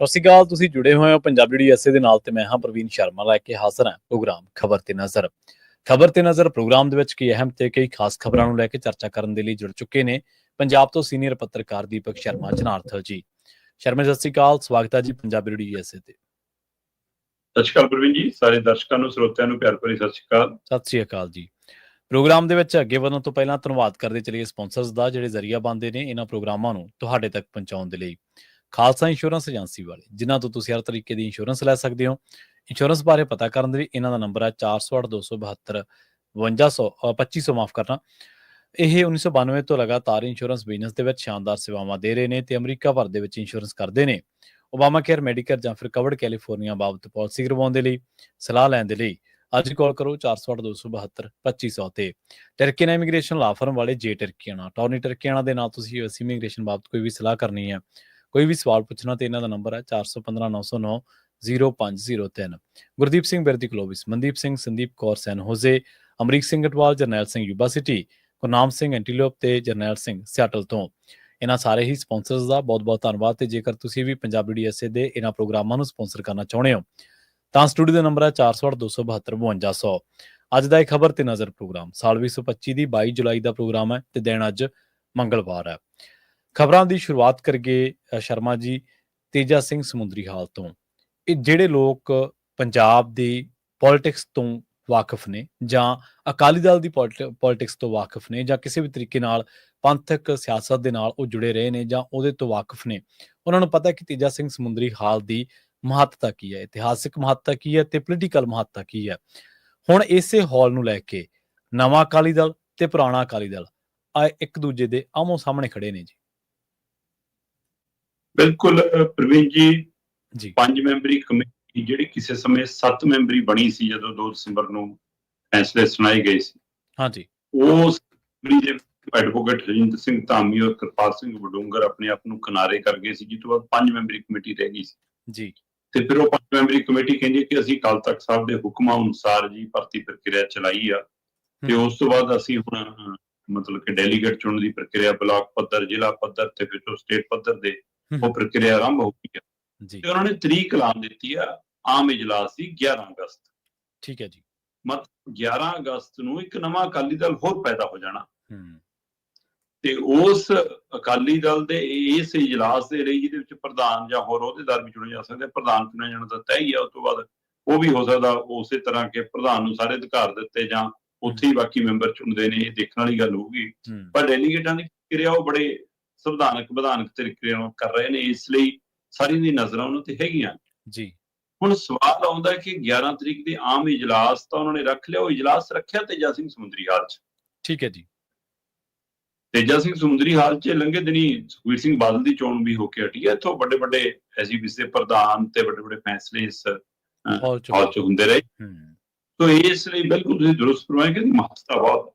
ਸਤਿ ਸ਼੍ਰੀ ਅਕਾਲ ਤੁਸੀਂ ਜੁੜੇ ਹੋਏ ਹੋ ਪੰਜਾਬੀ ਡੀ ਐਸਏ ਦੇ ਨਾਲ ਤੇ ਮੈਂ ਹਾਂ ਪ੍ਰਵੀਨ ਸ਼ਰਮਾ ਲੈ ਕੇ ਹਾਜ਼ਰ ਹਾਂ ਪ੍ਰੋਗਰਾਮ ਖਬਰ ਤੇ ਨਜ਼ਰ। ਖਬਰ ਤੇ ਨਜ਼ਰ ਪ੍ਰੋਗਰਾਮ ਦੇ ਵਿੱਚ ਕਈ ਅਹਿਮ ਤੇ ਕਈ ਖਾਸ ਖਬਰਾਂ ਨੂੰ ਲੈ ਕੇ ਚਰਚਾ ਕਰਨ ਦੇ ਲਈ ਜੁੜ ਚੁੱਕੇ ਨੇ ਪੰਜਾਬ ਤੋਂ ਸੀਨੀਅਰ ਪੱਤਰਕਾਰ ਦੀਪਕ ਸ਼ਰਮਾ ਜਨਾਰਥਲ ਜੀ। ਸ਼ਰਮਾ ਜੀ, ਸਤਿ ਸ਼੍ਰੀ ਅਕਾਲ ਸਵਾਗਤ ਹੈ ਜੀ ਪੰਜਾਬੀ ਡੀ ਐਸਏ ਤੇ। ਸਤਿ ਸ਼੍ਰੀ ਅਕਾਲ ਪ੍ਰਵੀਨ ਜੀ ਸਾਰੇ ਦਰਸ਼ਕਾਂ ਨੂੰ ਸਰੋਤਿਆਂ ਨੂੰ ਪਿਆਰ ਭਰੀ ਸਤਿ ਸ਼੍ਰੀ ਅਕਾਲ। ਸਤਿ ਸ਼੍ਰੀ ਅਕਾਲ ਜੀ। ਪ੍ਰੋਗਰਾਮ ਦੇ ਵਿੱਚ ਅੱਗੇ ਵਧਣ ਤੋਂ ਪਹਿਲਾਂ ਧੰਨਵਾਦ ਕਰਦੇ ਚਲੀਏ ਸਪਾਂਸਰਸ ਦਾ ਜਿਹੜੇ ਜ਼ਰੀਆ ਬੰਦੇ ਨੇ ਇਹਨਾਂ ਪ੍ਰੋਗਰਾਮਾਂ ਨੂੰ ਤੁਹਾਡੇ ਤੱਕ ਪਹੁੰਚਾਉਣ ਦੇ ਲਈ। ਖਾਲਸਾ ਇੰਸ਼ੋਰੈਂਸ ਏਜੰਸੀ ਵਾਲੇ ਜਿਨ੍ਹਾਂ ਤੋਂ ਤੁਸੀਂ ਹਰ ਤਰੀਕੇ ਦੀ ਇੰਸ਼ੋਰੈਂਸ ਲੈ ਸਕਦੇ ਹੋ। ਇੰਸ਼ੋਰੈਂਸ ਬਾਰੇ ਪਤਾ ਕਰਨ ਦੇ ਲਈ ਇਹਨਾਂ ਦਾ ਨੰਬਰ ਹੈ 408272 5200 ਅ, 2500 ਮਾਫ ਕਰਨਾ। ਇਹ 1992 ਤੋਂ ਲਗਾਤਾਰ ਇੰਸ਼ੋਰੈਂਸ ਬਿਜ਼ਨਸ ਦੇ ਵਿੱਚ ਸ਼ਾਨਦਾਰ ਸੇਵਾਵਾਂ ਦੇ ਰਹੇ ਨੇ ਤੇ ਅਮਰੀਕਾ ਭਰ ਦੇ ਵਿੱਚ ਇੰਸ਼ੋਰੈਂਸ ਕਰਦੇ ਨੇ। ਓਬਾਮਾ ਕੇਅਰ ਮੈਡੀਕਲ ਜਾਂ ਫਿਰ ਕਵਰਡ ਕੈਲੀਫੋਰਨੀਆ ਬਾਬਤ ਪਾਲਿਸੀ ਕਰਵਾਉਣ ਦੇ ਲਈ ਸਲਾਹ ਲੈਣ ਦੇ ਲਈ ਅੱਜ ਕਾਲ ਕਰੋ 408272 2500 ਤੇ। ਟਰਕੀਨਾ ਇਮੀਗ੍ਰੇਸ਼ਨ ਲਾ ਫਰਮ ਵਾਲੇ ਜੇ ਟਰਕੀਆਣਾ ਟੌਰਨੀ ਟਰਕੀਆਣਾ ਦੇ ਨਾਲ ਤੁਸੀਂ ਯੂਐਸ ਇਮੀਗ੍ਰੇਸ਼ਨ ਬਾਬਤ ਕੋਈ ਵੀ ਸਲਾਹ ਕਰਨੀ ਹੈ। ਕੋਈ ਵੀ ਸਵਾਲ ਪੁੱਛਣਾ ਤੇ ਇਹਨਾਂ ਦਾ ਨੰਬਰ ਹੈ 415909 0503 Gurdeep Singh Birdi ਕਲੋਬਿਸ, Mandeep Singh, Sandeep Kaur, San Jose, Amrik Singh Atwal, Jarnail Singh Yuba City, Gurnam Singh Antelope ਤੇ ਜਰਨੈਲ ਸਿੰਘ ਸਿਆਟਲ ਤੋਂ। ਇਹਨਾਂ ਸਾਰੇ ਹੀ ਸਪਾਂਸਰਸ ਦਾ ਬਹੁਤ-ਬਹੁਤ ਧੰਨਵਾਦ ਤੇ ਜੇਕਰ ਤੁਸੀਂ ਵੀ ਪੰਜਾਬੀ ਡੀਐਸਏ ਦੇ ਇਹਨਾਂ ਪ੍ਰੋਗਰਾਮਾਂ ਨੂੰ ਸਪਾਂਸਰ ਕਰਨਾ ਚਾਹੁੰਦੇ ਹੋ, ਤਾਂ ਸਟੂਡੀਓ ਦਾ ਨੰਬਰ ਹੈ 408272 ਅੱਜ ਦਾ ਇਹ ਖਬਰ ਤੇ ਨਜ਼ਰ ਪ੍ਰੋਗਰਾਮ, ਸਾਲ 2025 ਦੀ 22 ਜੁਲਾਈ ਦਾ ਪ੍ਰੋਗਰਾਮ ਹੈ ਤੇ ਦਿਨ ਅੱਜ ਮੰਗਲਵਾਰ ਹੈ। ਖਬਰਾਂ ਦੀ ਸ਼ੁਰੂਆਤ ਕਰਗੇ ਸ਼ਰਮਾ ਜੀ, ਤੇਜਾ ਸਿੰਘ ਸਮੁੰਦਰੀ ਹਾਲ ਤੋਂ। ਇਹ ਜਿਹੜੇ ਲੋਕ ਪੰਜਾਬ ਦੀ ਪੋਲਿਟਿਕਸ ਤੋਂ ਵਾਕਿਫ ਨੇ ਜਾਂ ਅਕਾਲੀ ਦਲ ਦੀ ਪੋਲਿਟਿਕਸ ਤੋਂ ਵਾਕਿਫ ਨੇ ਜਾਂ ਕਿਸੇ ਵੀ ਤਰੀਕੇ ਨਾਲ ਪੰਥਕ ਸਿਆਸਤ ਦੇ ਨਾਲ ਉਹ ਜੁੜੇ ਰਹੇ ਨੇ ਜਾਂ ਉਹਦੇ ਤੋਂ ਵਾਕਿਫ ਨੇ, ਉਹਨਾਂ ਨੂੰ ਪਤਾ ਕਿ ਤੇਜਾ ਸਿੰਘ ਸਮੁੰਦਰੀ ਹਾਲ ਦੀ ਮਹੱਤਤਾ ਕੀ ਹੈ, ਇਤਿਹਾਸਿਕ ਮਹੱਤਤਾ ਕੀ ਹੈ ਤੇ ਪੋਲੀਟੀਕਲ ਮਹੱਤਤਾ ਕੀ ਹੈ। ਹੁਣ ਇਸੇ ਹਾਲ ਨੂੰ ਲੈ ਕੇ ਨਵਾਂ ਅਕਾਲੀ ਦਲ ਤੇ ਪੁਰਾਣਾ ਅਕਾਲੀ ਦਲ, ਆ ਇੱਕ ਦੂਜੇ ਦੇ ਆਮੋ ਸਾਹਮਣੇ ਖੜੇ ਨੇ ਜੀ। ਬਿਲਕੁਲ ਪ੍ਰਵੀਨ ਜੀ ਜੀ ਪੰਜ ਮੈਂਬਰੀ ਕਮੇਟੀ ਜਿਹੜੀ ਕਿਸੇ ਸਮੇਂ 7 ਮੈਂਬਰੀ ਬਣੀ ਸੀ ਜਦੋਂ 2 ਦਸੰਬਰ ਨੂੰ ਫੈਸਲੇ ਸੁਣਾਏ ਗਏ ਸੀ ਹਾਂਜੀ ਉਸ ਕਮੇਟੀ ਦੇ ਐਡਵੋਕੇਟ ਰਜਿੰਦਰ ਸਿੰਘ ਧਾਮੀ ਔਰ ਕਿਰਪਾਲ ਸਿੰਘ ਵਡੂੰਗਰ ਆਪਣੇ ਆਪ ਨੂੰ ਕਿਨਾਰੇ ਕਰ ਗਏ ਸੀ ਜਿਸ ਤੋਂ ਬਾਅਦ ਪੰਜ ਮੈਂਬਰੀ ਕਮੇਟੀ ਰਹਿ ਗਈ ਸੀ ਜੀ ਤੇ ਫਿਰ ਉਹ ਪੰਜ ਮੈਂਬਰੀ ਕਮੇਟੀ ਕਹਿੰਦੀ ਕਿ ਅਸੀਂ ਕੱਲ ਤੱਕ ਸਾਹਿਬ ਦੇ ਹੁਕਮਾਂ ਅਨੁਸਾਰ ਜੀ ਭਰਤੀ ਪ੍ਰਕਿਰਿਆ ਚਲਾਈ ਆ ਤੇ। ਉਸ ਤੋਂ ਬਾਅਦ ਅਸੀਂ ਹੁਣ ਮਤਲਬ ਕਿ ਡੈਲੀਗੇਟ ਚੁਣਨ ਦੀ ਪ੍ਰਕਿਰਿਆ ਬਲਾਕ ਪੱਧਰ ਜ਼ਿਲ੍ਹਾ ਪੱਧਰ ਤੇ ਫਿਰ ਤੋਂ ਸਟੇਟ ਪੱਧਰ ਦੇ। ਉਹ ਪ੍ਰਕਿਰਿਆ ਆਰੰਭ ਹੋ ਗਈ ਹੈ। ਜੀ। ਤੇ ਉਹਨਾਂ ਨੇ ਤਰੀਕ ਐਲਾਨ ਦਿੱਤੀ ਆ ਆਮ ਇਜਲਾਸ ਦੀ 11 ਅਗਸਤ। ਠੀਕ ਹੈ ਜੀ। ਮਤਲਬ 11 ਅਗਸਤ ਨੂੰ ਇੱਕ ਨਵਾਂ ਅਕਾਲੀ ਦਲ ਹੋਰ ਪੈਦਾ ਹੋ ਜਾਣਾ। ਹੂੰ ਤੇ ਉਸ ਅਕਾਲੀ ਦਲ ਦੇ ਇਸ ਇਜਲਾਸ ਦੇ ਲਈ ਜਿਹਦੇ ਵਿੱਚ ਪ੍ਰਧਾਨ ਜਾਂ ਹੋਰ ਅਹੁਦੇਦਾਰ ਵੀ ਚੁਣੇ ਜਾ ਸਕਦੇ ਪ੍ਰਧਾਨ ਚੁਣਿਆ ਜਾਣਾ ਤਾਂ ਤੈਅ ਹੀ ਆ ਉਸ ਤੋਂ ਬਾਅਦ ਉਹ ਵੀ ਹੋ ਸਕਦਾ ਉਸੇ ਤਰ੍ਹਾਂ ਕਿ ਪ੍ਰਧਾਨ ਨੂੰ ਸਾਰੇ ਅਧਿਕਾਰ ਦਿੱਤੇ ਜਾਂ ਉੱਥੇ ਹੀ ਬਾਕੀ ਮੈਂਬਰ ਚੁਣਦੇ ਨੇ ਇਹ ਦੇਖਣ ਵਾਲੀ ਗੱਲ ਹੋਊਗੀ। ਪਰ ਡੈਲੀਗੇਟਾਂ ਦੀ ਕਿਰਿਆ ਉਹ ਬੜੇ ਸੰਵਿਧਾਨਕ ਵਿਧਾਨਕ ਤਰੀਕੇ ਨਾਲ ਕਰ ਰਹੇ ਨੇ ਇਸ ਲਈ ਸਾਰੀ ਦੀ ਨਜ਼ਰਾਂ ਉਹਨਾਂ ਤੇ ਹੈਗੀਆਂ ਜੀ। ਹੁਣ ਸਵਾਲ ਆਉਂਦਾ ਕਿ 11 ਤਰੀਕ ਦੇ ਆਮ ਇਜਲਾਸ ਤਾਂ ਉਹਨਾਂ ਨੇ ਰੱਖ ਲਿਆ ਉਹ ਇਜਲਾਸ ਰੱਖਿਆ ਤੇਜਾ ਸਿੰਘ ਸਮੁੰਦਰੀ ਹਾਲ 'ਚ? ਠੀਕ ਹੈ ਜੀ। ਤੇਜਾ ਸਿੰਘ ਸਮੁੰਦਰੀ ਹਾਲ 'ਚ ਲੰਘੇ ਦਿਨੀ ਸੁਖਬੀਰ ਸਿੰਘ ਬਾਦਲ ਦੀ ਚੋਣ ਵੀ ਹੋ ਕੇ ਹਟੀ ਹੈ ਇੱਥੋਂ ਵੱਡੇ ਵੱਡੇ ਐਸਜੀਪੀਸੀ ਦੇ ਪ੍ਰਧਾਨ ਤੇ ਵੱਡੇ ਵੱਡੇ ਫੈਸਲੇ ਇਸ ਹਾਲ ਚ ਹੁੰਦੇ ਰਹੇ। ਤੋ ਇਸ ਲਈ ਬਿਲਕੁਲ ਤੁਸੀਂ ਦਰੁਸਤ ਫਰਮਾਇਆ ਕਿ ਮਹੱਤਤਾ ਬਹੁਤ।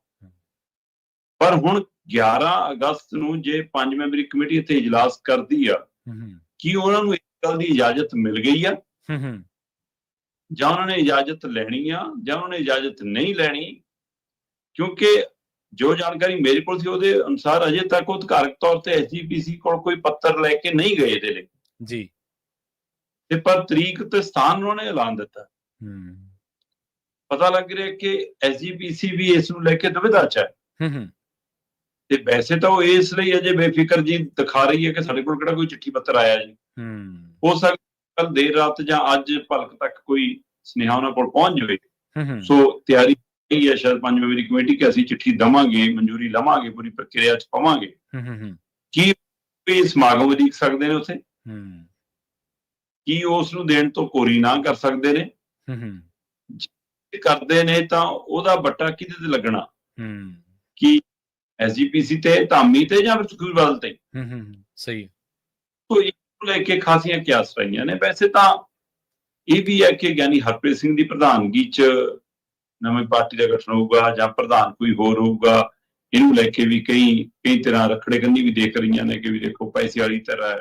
ਪਰ ਹੁਣ 11 ਅਗਸਤ ਨੂੰ ਜੇ ਪੰਜ ਮੈਂਬਰੀ ਕਮੇਟੀ ਇੱਥੇ ਇਜਲਾਸ ਕਰਦੀ ਆ ਕੀ ਉਹਨਾਂ ਨੂੰ ਇਸ ਗੱਲ ਦੀ ਇਜਾਜ਼ਤ ਮਿਲ ਗਈ ਆ? ਜਾਂ ਉਹਨਾਂ ਨੇ ਇਜਾਜ਼ਤ ਲੈਣੀ ਆ ਜਾਂ ਉਹਨਾਂ ਨੇ ਇਜਾਜ਼ਤ ਨਹੀਂ ਲੈਣੀ? ਕਿਉਂਕਿ ਜੋ ਜਾਣਕਾਰੀ ਮੇਰੇ ਕੋਲ ਸੀ ਉਹਦੇ ਅਨੁਸਾਰ ਅਜੇ ਤੱਕ ਉਹ ਅਧਿਕਾਰਕ ਤੌਰ ਤੇ ਐਸਜੀਪੀਸੀ ਕੋਲ ਕੋਈ ਪੱਤਰ ਲੈ ਕੇ ਨਹੀਂ ਗਏ ਇਹਦੇ ਲਈ। ਜੀ। ਤੇ ਪਰ ਤਰੀਕ ਤੇ ਸਥਾਨ ਉਹਨਾਂ ਨੇ ਐਲਾਨ ਦਿੱਤਾ। ਹੂੰ। ਪਤਾ ਲੱਗ ਰਿਹਾ ਕਿ ਐਸਜੀਪੀਸੀ ਵੀ ਇਸ ਨੂੰ ਲੈ ਕੇ ਦੁਵਿਧਾ ਚ ਹੈ। ਹੂੰ ਹੂੰ। ਤੇ ਵੈਸੇ ਤਾਂ ਉਹ ਇਸ ਲਈ ਅਜੇ ਬੇਫਿਕਰ ਜੀ ਦਿਖਾ ਰਹੀ ਹੈ ਕਿ ਸਾਡੇ ਕੋਲ ਕਿਹੜਾ ਕੋਈ ਚਿੱਠੀ ਪੱਤਰ ਆਇਆ ਜੀ। ਹੂੰ। ਹੋ ਸਕਦਾ ਕੱਲ ਦੇਰ ਰਾਤ ਜਾਂ ਅੱਜ ਭਲਕ ਤੱਕ ਕੋਈ ਸੁਨੇਹਾ ਉਹਨਾਂ ਕੋਲ ਪਹੁੰਚ ਜਾਵੇ। ਸੋ ਤਿਆਰੀ ਇਹ ਹੈ ਸ਼ਾਇਦ ਪੰਜ ਮੈਂਬਰੀ ਕਮੇਟੀ ਕਿ ਅਸੀਂ ਚਿੱਠੀ ਦਵਾਂਗੇ ਮਨਜ਼ੂਰੀ ਲਵਾਂਗੇ ਪੂਰੀ ਪ੍ਰਕਿਰਿਆ ਚ ਪਾਵਾਂਗੇ। ਹੂੰ ਹੂੰ ਕੀ ਇਹ ਸਮਾਗਮ ਉਡੀਕ ਸਕਦੇ ਨੇ ਉੱਥੇ ਹੂੰ। ਕੀ ਉਸ ਨੂੰ ਦੇਣ ਤੋਂ ਕੋਰੀ ਨਾ ਕਰ ਸਕਦੇ ਨੇ? ਹੂੰ ਹੂੰ। ਜੇ ਕਰਦੇ ਨੇ ਤਾਂ ਉਹਦਾ ਬੱਟਾ ਕਿਹਦੇ ਤੇ ਲੱਗਣਾ? ਹੂੰ। ਕੀ ਐਸਜੀਪੀਸੀ ਤੇ ਧਾਮੀ ਤੇ ਜਾਂ ਫਿਰ ਬਾਦਲ ਤੇ? ਹੂੰ ਹੂੰ ਸਹੀ। ਤੋ ਇਹ ਲੈ ਕੇ ਖਾਸੀਆਂ ਕਿਆਸ ਰਹੀਆਂ ਨੇ? ਵੈਸੇ ਤਾਂ ਇਹ ਵੀ ਹੈ ਕਿ ਗਿਆਨੀ ਹਰਪ੍ਰੀਤ ਸਿੰਘ ਦੀ ਪ੍ਰਧਾਨਗੀ 'ਚ ਨਵੀਂ ਪਾਰਟੀ ਦਾ ਗਠਨ ਹੋਊਗਾ ਜਾਂ ਪ੍ਰਧਾਨ ਕੋਈ ਹੋਰ ਹੋਊਗਾ ਇਹਨੂੰ ਲੈ ਕੇ ਵੀ ਕਈ ਕਈ ਤਰ੍ਹਾਂ ਰਖੜੇ ਕੰਨੀ ਵੀ ਦੇਖ ਰਹੀਆਂ ਨੇ ਕਿ ਵੀ ਦੇਖੋ ਪੈਸੇ ਵਾਲੀ ਤਰ੍ਹਾਂ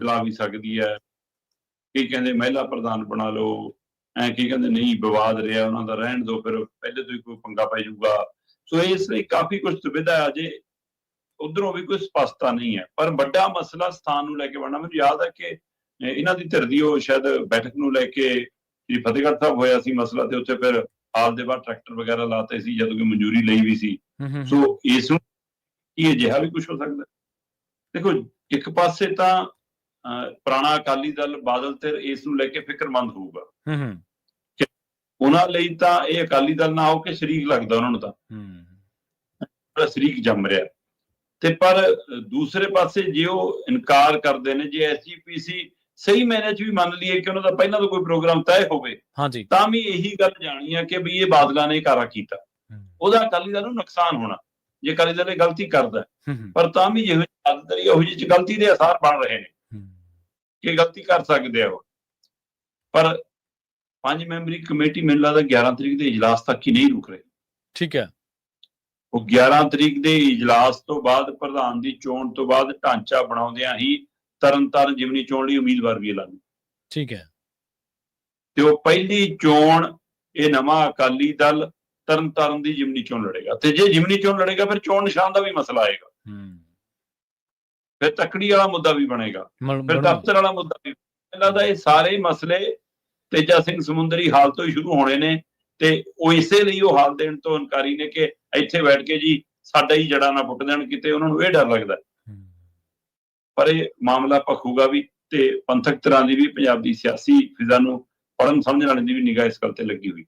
ਚਲਾ ਵੀ ਸਕਦੀ ਹੈ। ਕੀ ਕਹਿੰਦੇ ਮਹਿਲਾ ਪ੍ਰਧਾਨ ਬਣਾ ਲਓ ਐ ਕੀ ਕਹਿੰਦੇ ਨਹੀਂ ਵਿਵਾਦ ਰਿਹਾ ਉਹਨਾਂ ਦਾ ਰਹਿਣ ਦਿਓ ਫਿਰ ਪਹਿਲੇ ਤੋਂ ਹੀ ਕੋਈ ਪੰਗਾ ਪੈ ਜਾਊਗਾ। ਸੋ ਇਸ ਲਈ ਕਾਫੀ ਕੁਝ ਸੁਵਿਧਾ ਹੈ। ਅਜੇ ਉਧਰੋਂ ਵੀ ਕੋਈ ਸਪਸ਼ਟਤਾ ਨਹੀਂ ਹੈ। ਪਰ ਵੱਡਾ ਮਸਲਾ ਸਥਾਨ ਨੂੰ ਲੈ ਕੇ ਬਣਨਾ ਮੈਨੂੰ ਯਾਦ ਹੈ ਕਿ ਇਹ- ਇਹਨਾਂ ਦੀ ਧਿਰ ਦੀ ਉਹ ਸ਼ਾਇਦ ਬੈਠਕ ਨੂੰ ਲੈ ਕੇ ਜਿਹੜੀ ਫਤਿਹਗੜ੍ਹ ਸਾਹਿਬ ਹੋਇਆ ਸੀ ਮਸਲਾ ਤੇ ਉੱਥੇ ਫਿਰ ਹਾਲ ਦੇ ਬਾਅਦ ਟਰੈਕਟਰ ਵਗੈਰਾ ਲਾਤੇ ਸੀ ਜਦੋਂ ਕਿ ਮਨਜ਼ੂਰੀ ਲਈ ਵੀ ਸੀ। ਸੋ ਇਸ ਨੂੰ ਇਹ ਅਜਿਹਾ ਵੀ ਕੁਝ ਹੋ ਸਕਦਾ। ਦੇਖੋ ਇੱਕ ਪਾਸੇ ਤਾਂ ਪੁਰਾਣਾ ਅਕਾਲੀ ਦਲ ਬਾਦਲ ਤੇ ਇਸ ਨੂੰ ਲੈ ਕੇ ਫਿਕਰਮੰਦ ਹੋਊਗਾ। ਹੂੰ ਹੂੰ। ਉਹਨਾਂ ਲਈ ਤਾਂ ਇਹ ਅਕਾਲੀ ਦਲ ਨਾ ਹੋ ਕੇ ਸ਼ਰੀਕ ਲੱਗਦਾ ਉਹਨਾਂ ਨੂੰ ਤਾਂ। ਹੂੰ। ਸ਼ਰੀਕ ਜੰਮ ਰਿਹਾ। ਤੇ ਪਰ ਦੂਸਰੇ ਪਾਸੇ ਜੇ ਉਹ ਇਨਕਾਰ ਕਰਦੇ ਨੇ ਜੇ ਐਸਜੀਪੀਸੀ ਸਹੀ ਮੈਨੇ ਚ ਵੀ ਮੰਨ ਲਈਏ ਕਿ ਉਹਨਾਂ ਦਾ ਪਹਿਲਾਂ ਤੋਂ ਕੋਈ ਪ੍ਰੋਗਰਾਮ ਤੈਅ ਹੋਵੇ ਹਾਂਜੀ। ਤਾਂ ਵੀ ਇਹੀ ਗੱਲ ਜਾਣੀ ਆ ਕਿ ਵੀ ਇਹ ਬਾਦਲਾਂ ਨੇ ਕਾਰਾ ਕੀਤਾ। ਉਹਦਾ ਅਕਾਲੀ ਦਲ ਨੂੰ ਨੁਕਸਾਨ ਹੋਣਾ ਜੇ ਅਕਾਲੀ ਦਲ ਇਹ ਗਲਤੀ ਕਰਦਾ। ਪਰ ਤਾਂ ਵੀ ਜਿਹੋ ਜਿਹੀ ਆਦਤ ਰਹੀ ਉਹ ਜਿਹੀ ਗਲਤੀ ਦੇ ਅਸਾਰ ਬਣ ਰਹੇ ਨੇ। ਕਿ ਗਲਤੀ ਕਰ ਸਕਦੇ ਆ ਉਹ। ਪਰ ਪੰਜ ਮੈਂਬਰੀ ਕਮੇਟੀ ਮੈਨੂੰ ਲੱਗਦਾ 11 ਤਰੀਕ ਦੇ ਇਜਲਾਸ ਤੱਕ ਹੀ ਨਹੀਂ ਰੁਕ ਰਹੀ। ਠੀਕ ਹੈ। ਉਹ 11 ਤਰੀਕ ਦੇ ਇਜਲਾਸ ਤੋਂ ਬਾਅਦ ਪ੍ਰਧਾਨ ਦੀ ਚੋਣ ਤੋਂ ਬਾਅਦ ਢਾਂਚਾ ਬਣਾਉਂਦਿਆਂ ਹੀ ਤਰਨਤਾਰਨ ਜਿਮਨੀ ਚੋਣ ਲਈ ਉਮੀਦਵਾਰ ਵੀ ਐਲਾਨ। ਠੀਕ ਹੈ। ਤੇ ਉਹ ਪਹਿਲੀ ਚੋਣ ਇਹ ਨਵਾਂ ਅਕਾਲੀ ਦਲ ਤਰਨਤਾਰਨ ਦੀ ਜਿਮਨੀ ਚੋਣ ਲੜੇਗਾ। ਤੇ ਜੇ ਜਿਮਨੀ ਚੋਣ ਲੜੇਗਾ ਫਿਰ ਚੋਣ ਨਿਸ਼ਾਨ ਦਾ ਵੀ ਮਸਲਾ ਆਏਗਾ। ਹੂੰ। ਫਿਰ ਤੱਕੜੀ ਵਾਲਾ ਮੁੱਦਾ ਵੀ ਬਣੇਗਾ। ਫਿਰ। ਦਫ਼ਤਰ ਵਾਲਾ ਮੁੱਦਾ ਵੀ ਇਹਨਾਂ ਦਾ ਇਹ ਸਾਰੇ ਮਸਲੇ ਤੇਜਾ ਸਿੰਘ ਸਮੁੰਦਰੀ ਹਾਲ ਤੋਂ ਹੀ ਸ਼ੁਰੂ ਹੋਣੇ ਨੇ ਤੇ ਉਹ ਇਸੇ ਲਈ ਉਹ ਹਾਲ ਦੇਣ ਤੋਂ ਇਨਕਾਰੀ ਨੇ ਕਿ ਇੱਥੇ ਬੈਠ ਕੇ ਜੀ ਸਾਡਾ ਹੀ ਜੜਾ ਨਾ ਪੁੱਟ ਦੇਣ ਕਿਤੇ ਉਹਨਾਂ ਨੂੰ ਇਹ ਡਰ ਲੱਗਦਾ। ਪਰ ਇਹ ਮਾਮਲਾ ਭਖੂਗਾ ਵੀ ਤੇ ਪੰਥਕ ਤਰ੍ਹਾਂ ਦੀ ਵੀ ਪੰਜਾਬੀ ਸਿਆਸੀ ਫਿਜ਼ਾ ਨੂੰ ਪੜਨ ਸਮਝਣ ਵਾਲਿਆਂ ਦੀ ਵੀ ਨਿਗਾਹ ਇਸ ਗੱਲ ਤੇ ਲੱਗੀ ਹੋਈ।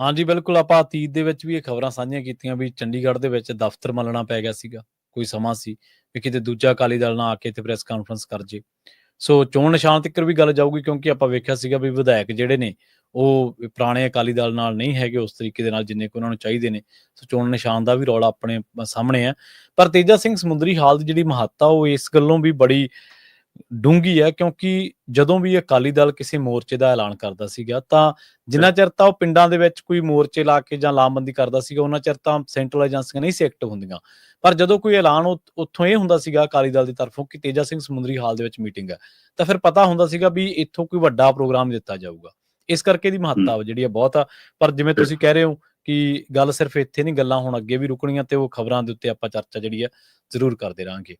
ਹਾਂਜੀ ਬਿਲਕੁਲ ਆਪਾਂ ਅਤੀਤ ਦੇ ਵਿੱਚ ਵੀ ਇਹ ਖਬਰਾਂ ਸਾਂਝੀਆਂ ਕੀਤੀਆਂ ਵੀ ਚੰਡੀਗੜ੍ਹ ਦੇ ਵਿੱਚ ਦਫ਼ਤਰ ਮੱਲਣਾ ਪੈ ਗਿਆ ਸੀਗਾ, ਕੋਈ ਸਮਾਂ ਸੀ ਵੀ ਕਿਤੇ ਦੂਜਾ ਅਕਾਲੀ ਦਲ ਨਾ ਆ ਕੇ ਤੇ ਪ੍ਰੈਸ ਕਾਨਫਰੰਸ ਕਰ ਜੇ। ਸੋ ਚੋਣ ਨਿਸ਼ਾਨ ਤੱਕ ਵੀ ਗੱਲ ਜਾਊਗੀ ਕਿਉਂਕਿ ਆਪਾਂ ਵੇਖਿਆ ਸੀਗਾ ਵੀ ਵਿਧਾਇਕ ਜਿਹੜੇ ਨੇ, ਉਹ ਪੁਰਾਣੇ ਅਕਾਲੀ ਦਲ ਨਾਲ ਨਹੀਂ ਹੈਗੇ ਉਸ ਤਰੀਕੇ ਦੇ ਨਾਲ ਜਿੰਨੇ ਕੁ ਉਹਨਾਂ ਨੂੰ ਚਾਹੀਦੇ ਨੇ। ਸੋ ਚੋਣ ਨਿਸ਼ਾਨ ਦਾ ਵੀ ਰੌਲਾ ਆਪਣੇ ਸਾਹਮਣੇ ਆ। ਪਰ ਤੇਜਾ ਸਿੰਘ ਸਮੁੰਦਰੀ ਹਾਲ ਦੀ ਜਿਹੜੀ ਮਹੱਤਤਾ, ਉਹ ਇਸ ਗੱਲੋਂ ਵੀ ਬੜੀ ਡੂੰਗੀ ਹੈ ਕਿਉਂਕਿ ਜਦੋਂ ਵੀ ਅਕਾਲੀ ਦਲ ਕਿਸੇ ਮੋਰਚੇ ਦਾ ਐਲਾਨ ਕਰਦਾ ਸੀਗਾ ਤਾਂ ਜਿੰਨਾ ਚਿਰ ਤਾਂ ਉਹ ਪਿੰਡਾਂ ਦੇ ਵਿੱਚ ਕੋਈ ਮੋਰਚੇ ਲਾ ਕੇ ਜਾਂ ਲਾਮਬੰਦੀ ਕਰਦਾ ਸੀਗਾ ਉਹਨਾਂ ਚਿਰ ਤਾਂ ਸੈਂਟਰਲ ਏਜੰਸੀਆਂ ਨਹੀਂ ਸੀ ਐਕਟਿਵ ਹੁੰਦੀਆਂ। ਪਰ ਜਦੋਂ ਕੋਈ ਐਲਾਨ ਉੱਥੋਂ ਇਹ ਹੁੰਦਾ ਸੀਗਾ ਅਕਾਲੀ ਦਲ ਦੀ ਤਰਫੋਂ ਕਿ ਤੇਜਾ ਸਿੰਘ ਸਮੁੰਦਰੀ ਹਾਲ ਦੇ ਵਿੱਚ ਮੀਟਿੰਗ ਹੈ ਤਾਂ ਫਿਰ ਪਤਾ ਹੁੰਦਾ ਸੀਗਾ ਵੀ ਇੱਥੋਂ ਕੋਈ ਵੱਡਾ ਪ੍ਰੋਗਰਾਮ ਦਿੱਤਾ ਜਾਊਗਾ। ਇਸ ਕਰਕੇ ਦੀ ਮਹੱਤਤਾ ਜਿਹੜੀ ਹੈ ਬਹੁਤ ਆ। ਪਰ ਜਿਵੇਂ ਤੁਸੀਂ ਕਹਿ ਰਹੇ ਹੋ ਕਿ ਗੱਲ ਸਿਰਫ ਇੱਥੇ ਨਹੀਂ ਗੱਲਾਂ ਹੁਣ ਅੱਗੇ ਵੀ ਰੁਕਣੀਆਂ ਤੇ ਉਹ ਖਬਰਾਂ ਦੇ ਉੱਤੇ ਆਪਾਂ ਚਰਚਾ ਜਿਹੜੀ ਹੈ ਜ਼ਰੂਰ ਕਰਦੇ ਰਹਾਂਗੇ।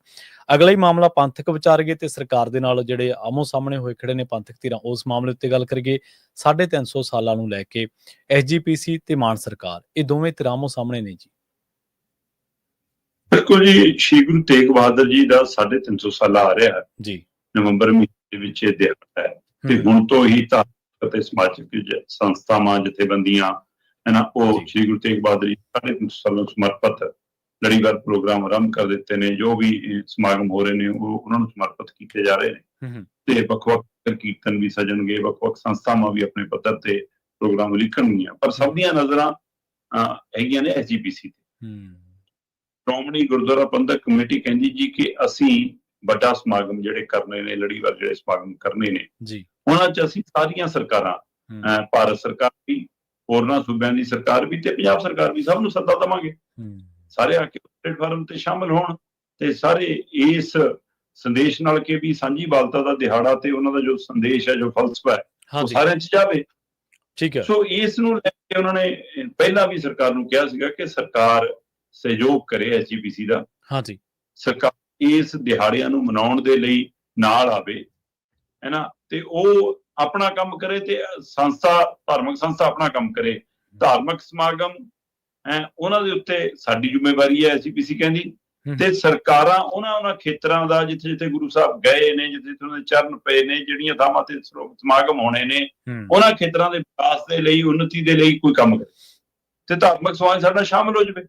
ਅਗਲਾ ਹੀ ਮਾਮਲਾ ਪੰਥਕ ਵਿਚਾਰਗੇ ਤੇ ਸਰਕਾਰ ਦੇ ਨਾਲ ਜਿਹੜੇ ਆਮੋ ਸਾਹਮਣੇ ਹੋਏ ਖੜੇ ਨੇ ਪੰਥਕ ਧਿਰਾਂ ਉਸ ਮਾਮਲੇ ਉੱਤੇ ਗੱਲ ਕਰੀਏ 350 ਸਾਲਾਂ ਨੂੰ ਲੈ ਕੇ ਐਸਜੀਪੀਸੀ ਤੇ ਮਾਨ ਸਰਕਾਰ ਇਹ ਦੋਵੇਂ ਧਿਰਾਂ ਆਮੋ ਸਾਹਮਣੇ ਨੇ ਜੀ। ਬਿਲਕੁਲ ਜੀ ਸ਼੍ਰੀ ਗੁਰੂ ਤੇਗ ਬਹਾਦਰ ਜੀ ਦਾ 350 ਸਾਲਾ ਆ ਰਿਹਾ ਹੈ। ਜੀ। ਨਵੰਬਰ ਮਹੀਨੇ ਦੇ ਵਿੱਚ ਇਹ ਦਿਹਾੜਾ ਹੈ। ਤੇ ਹੁਣ ਤੋਂ ਹੀ ਧਾਰਮਿਕ ਅਤੇ ਸਮਾਜਿਕ ਸੰਸਥਾਵਾਂ ਜਥੇਬੰਦੀਆਂ ਉਹ ਜੀ। ਸ਼੍ਰੀ ਗੁਰੂ ਤੇਗ ਬਹਾਦਰ ਜੀ ਸਾਡੇ ਸਾਲਾਂ ਨੂੰ ਸਮਰਪਿਤ ਲੜੀਵਾਰ ਪ੍ਰੋਗਰਾਮ ਆਰੰਭ ਕਰ ਦਿੱਤੇ ਨੇ ਜੋ ਵੀ ਸਮਾਗਮ ਹੋ ਰਹੇ ਨੇ ਉਹ ਉਹਨਾਂ ਨੂੰ ਸਮਰਪਿਤ ਕੀਤੇ ਜਾ ਰਹੇ ਨੇ। ਤੇ ਵੱਖ-ਵੱਖ ਕੀਰਤਨ ਵੀ ਸਜਣਗੇ ਵੱਖ-ਵੱਖ ਸੰਸਥਾਵਾਂ ਵੀ ਆਪਣੇ ਪੱਧਰ ਤੇ ਪ੍ਰੋਗਰਾਮ ਲਿਖਣਗੀਆਂ। ਪਰ ਸਭ ਦੀਆਂ ਨਜ਼ਰਾਂ ਹੈਗੀਆਂ ਨੇ ਐਸਜੀਪੀਸੀ ਤੇ। ਸ਼੍ਰੋਮਣੀ ਗੁਰਦੁਆਰਾ ਪ੍ਰਬੰਧਕ ਕਮੇਟੀ ਕਹਿੰਦੀ ਜੀ ਕਿ ਅਸੀਂ ਵੱਡਾ ਸਮਾਗਮ ਜਿਹੜੇ ਕਰਨੇ ਨੇ ਲੜੀਵਾਰ ਜਿਹੜੇ ਸਮਾਗਮ ਕਰਨੇ ਨੇ ਜੀ। ਉਹਨਾਂ 'ਚ ਅਸੀਂ ਸਾਰੀਆਂ ਸਰਕਾਰਾਂ ਭਾਰਤ ਸਰਕਾਰ ਵੀ ਹੋਰਨਾਂ ਸੂਬਿਆਂ ਦੀ ਸਰਕਾਰ ਵੀ ਤੇ ਪੰਜਾਬ ਸਰਕਾਰ ਵੀ ਸਭ ਨੂੰ ਸੱਦਾ ਦੇਵਾਂਗੇ। ਸਾਰੇ ਆ ਕੇ ਪਲੇਟਫਾਰਮ ਤੇ ਸ਼ਾਮਲ ਹੋਣ ਤੇ ਸਾਰੇ ਇਸ ਸੰਦੇਸ਼ ਨਾਲ ਕਿ ਵੀ ਸਾਂਝੀ ਬਾਲਤਾ ਦਾ ਦਿਹਾੜਾ ਤੇ ਉਹਨਾਂ ਦਾ ਜੋ ਸੰਦੇਸ਼ ਹੈ ਜੋ ਫਲਸਫਾ ਹੈ ਉਹ ਸਾਰਿਆਂ 'ਚ ਜਾਵੇ। ਠੀਕ ਹੈ। ਸੋ ਇਸ ਨੂੰ ਲੈ ਕੇ ਉਹਨਾਂ ਨੇ ਪਹਿਲਾਂ ਵੀ ਸਰਕਾਰ ਨੂੰ ਕਿਹਾ ਸੀਗਾ ਕਿ ਸਰਕਾਰ ਸਹਿਯੋਗ ਕਰੇ ਐਸਜੀਪੀਸੀ ਦਾ। ਹਾਂਜੀ। ਸਰਕਾਰ ਇਸ ਦਿਹਾੜਿਆਂ ਨੂੰ ਮਨਾਉਣ ਦੇ ਲਈ ਨਾਲ ਆਵੇ। ਹੈਨਾ ਤੇ ਉਹ ਆਪਣਾ ਕੰਮ ਕਰੇ ਤੇ ਸੰਸਥਾ ਧਾਰਮਿਕ ਸੰਸਥਾ ਆਪਣਾ ਕੰਮ ਕਰੇ। ਧਾਰਮਿਕ ਸਮਾਗਮ ਹੈ ਉਹਨਾਂ ਦੇ ਉੱਤੇ ਸਾਡੀ ਜ਼ਿੰਮੇਵਾਰੀ ਹੈ ਐਸਪੀਸੀ ਕਹਿੰਦੀ। ਤੇ ਸਰਕਾਰਾਂ ਉਹਨਾਂ ਉਹਨਾਂ ਖੇਤਰਾਂ ਦਾ ਜਿੱਥੇ ਜਿੱਥੇ ਗੁਰੂ ਸਾਹਿਬ ਗਏ ਨੇ ਜਿੱਥੇ ਜਿੱਥੇ ਉਹਨਾਂ ਦੇ ਚਰਨ ਪਏ ਨੇ ਜਿਹੜੀਆਂ ਥਾਵਾਂ ਤੇ ਸਮਾਗਮ ਹੋਣੇ ਨੇ ਉਹਨਾਂ ਖੇਤਰਾਂ ਦੇ ਵਿਕਾਸ ਦੇ ਲਈ ਉન્નਤੀ ਦੇ ਲਈ ਕੋਈ ਕੰਮ ਕਰੇ। ਤੇ ਧਾਰਮਿਕ ਸਮਾਜ ਸਾਡਾ ਸ਼ਾਮਲ ਹੋ ਜਾਵੇ।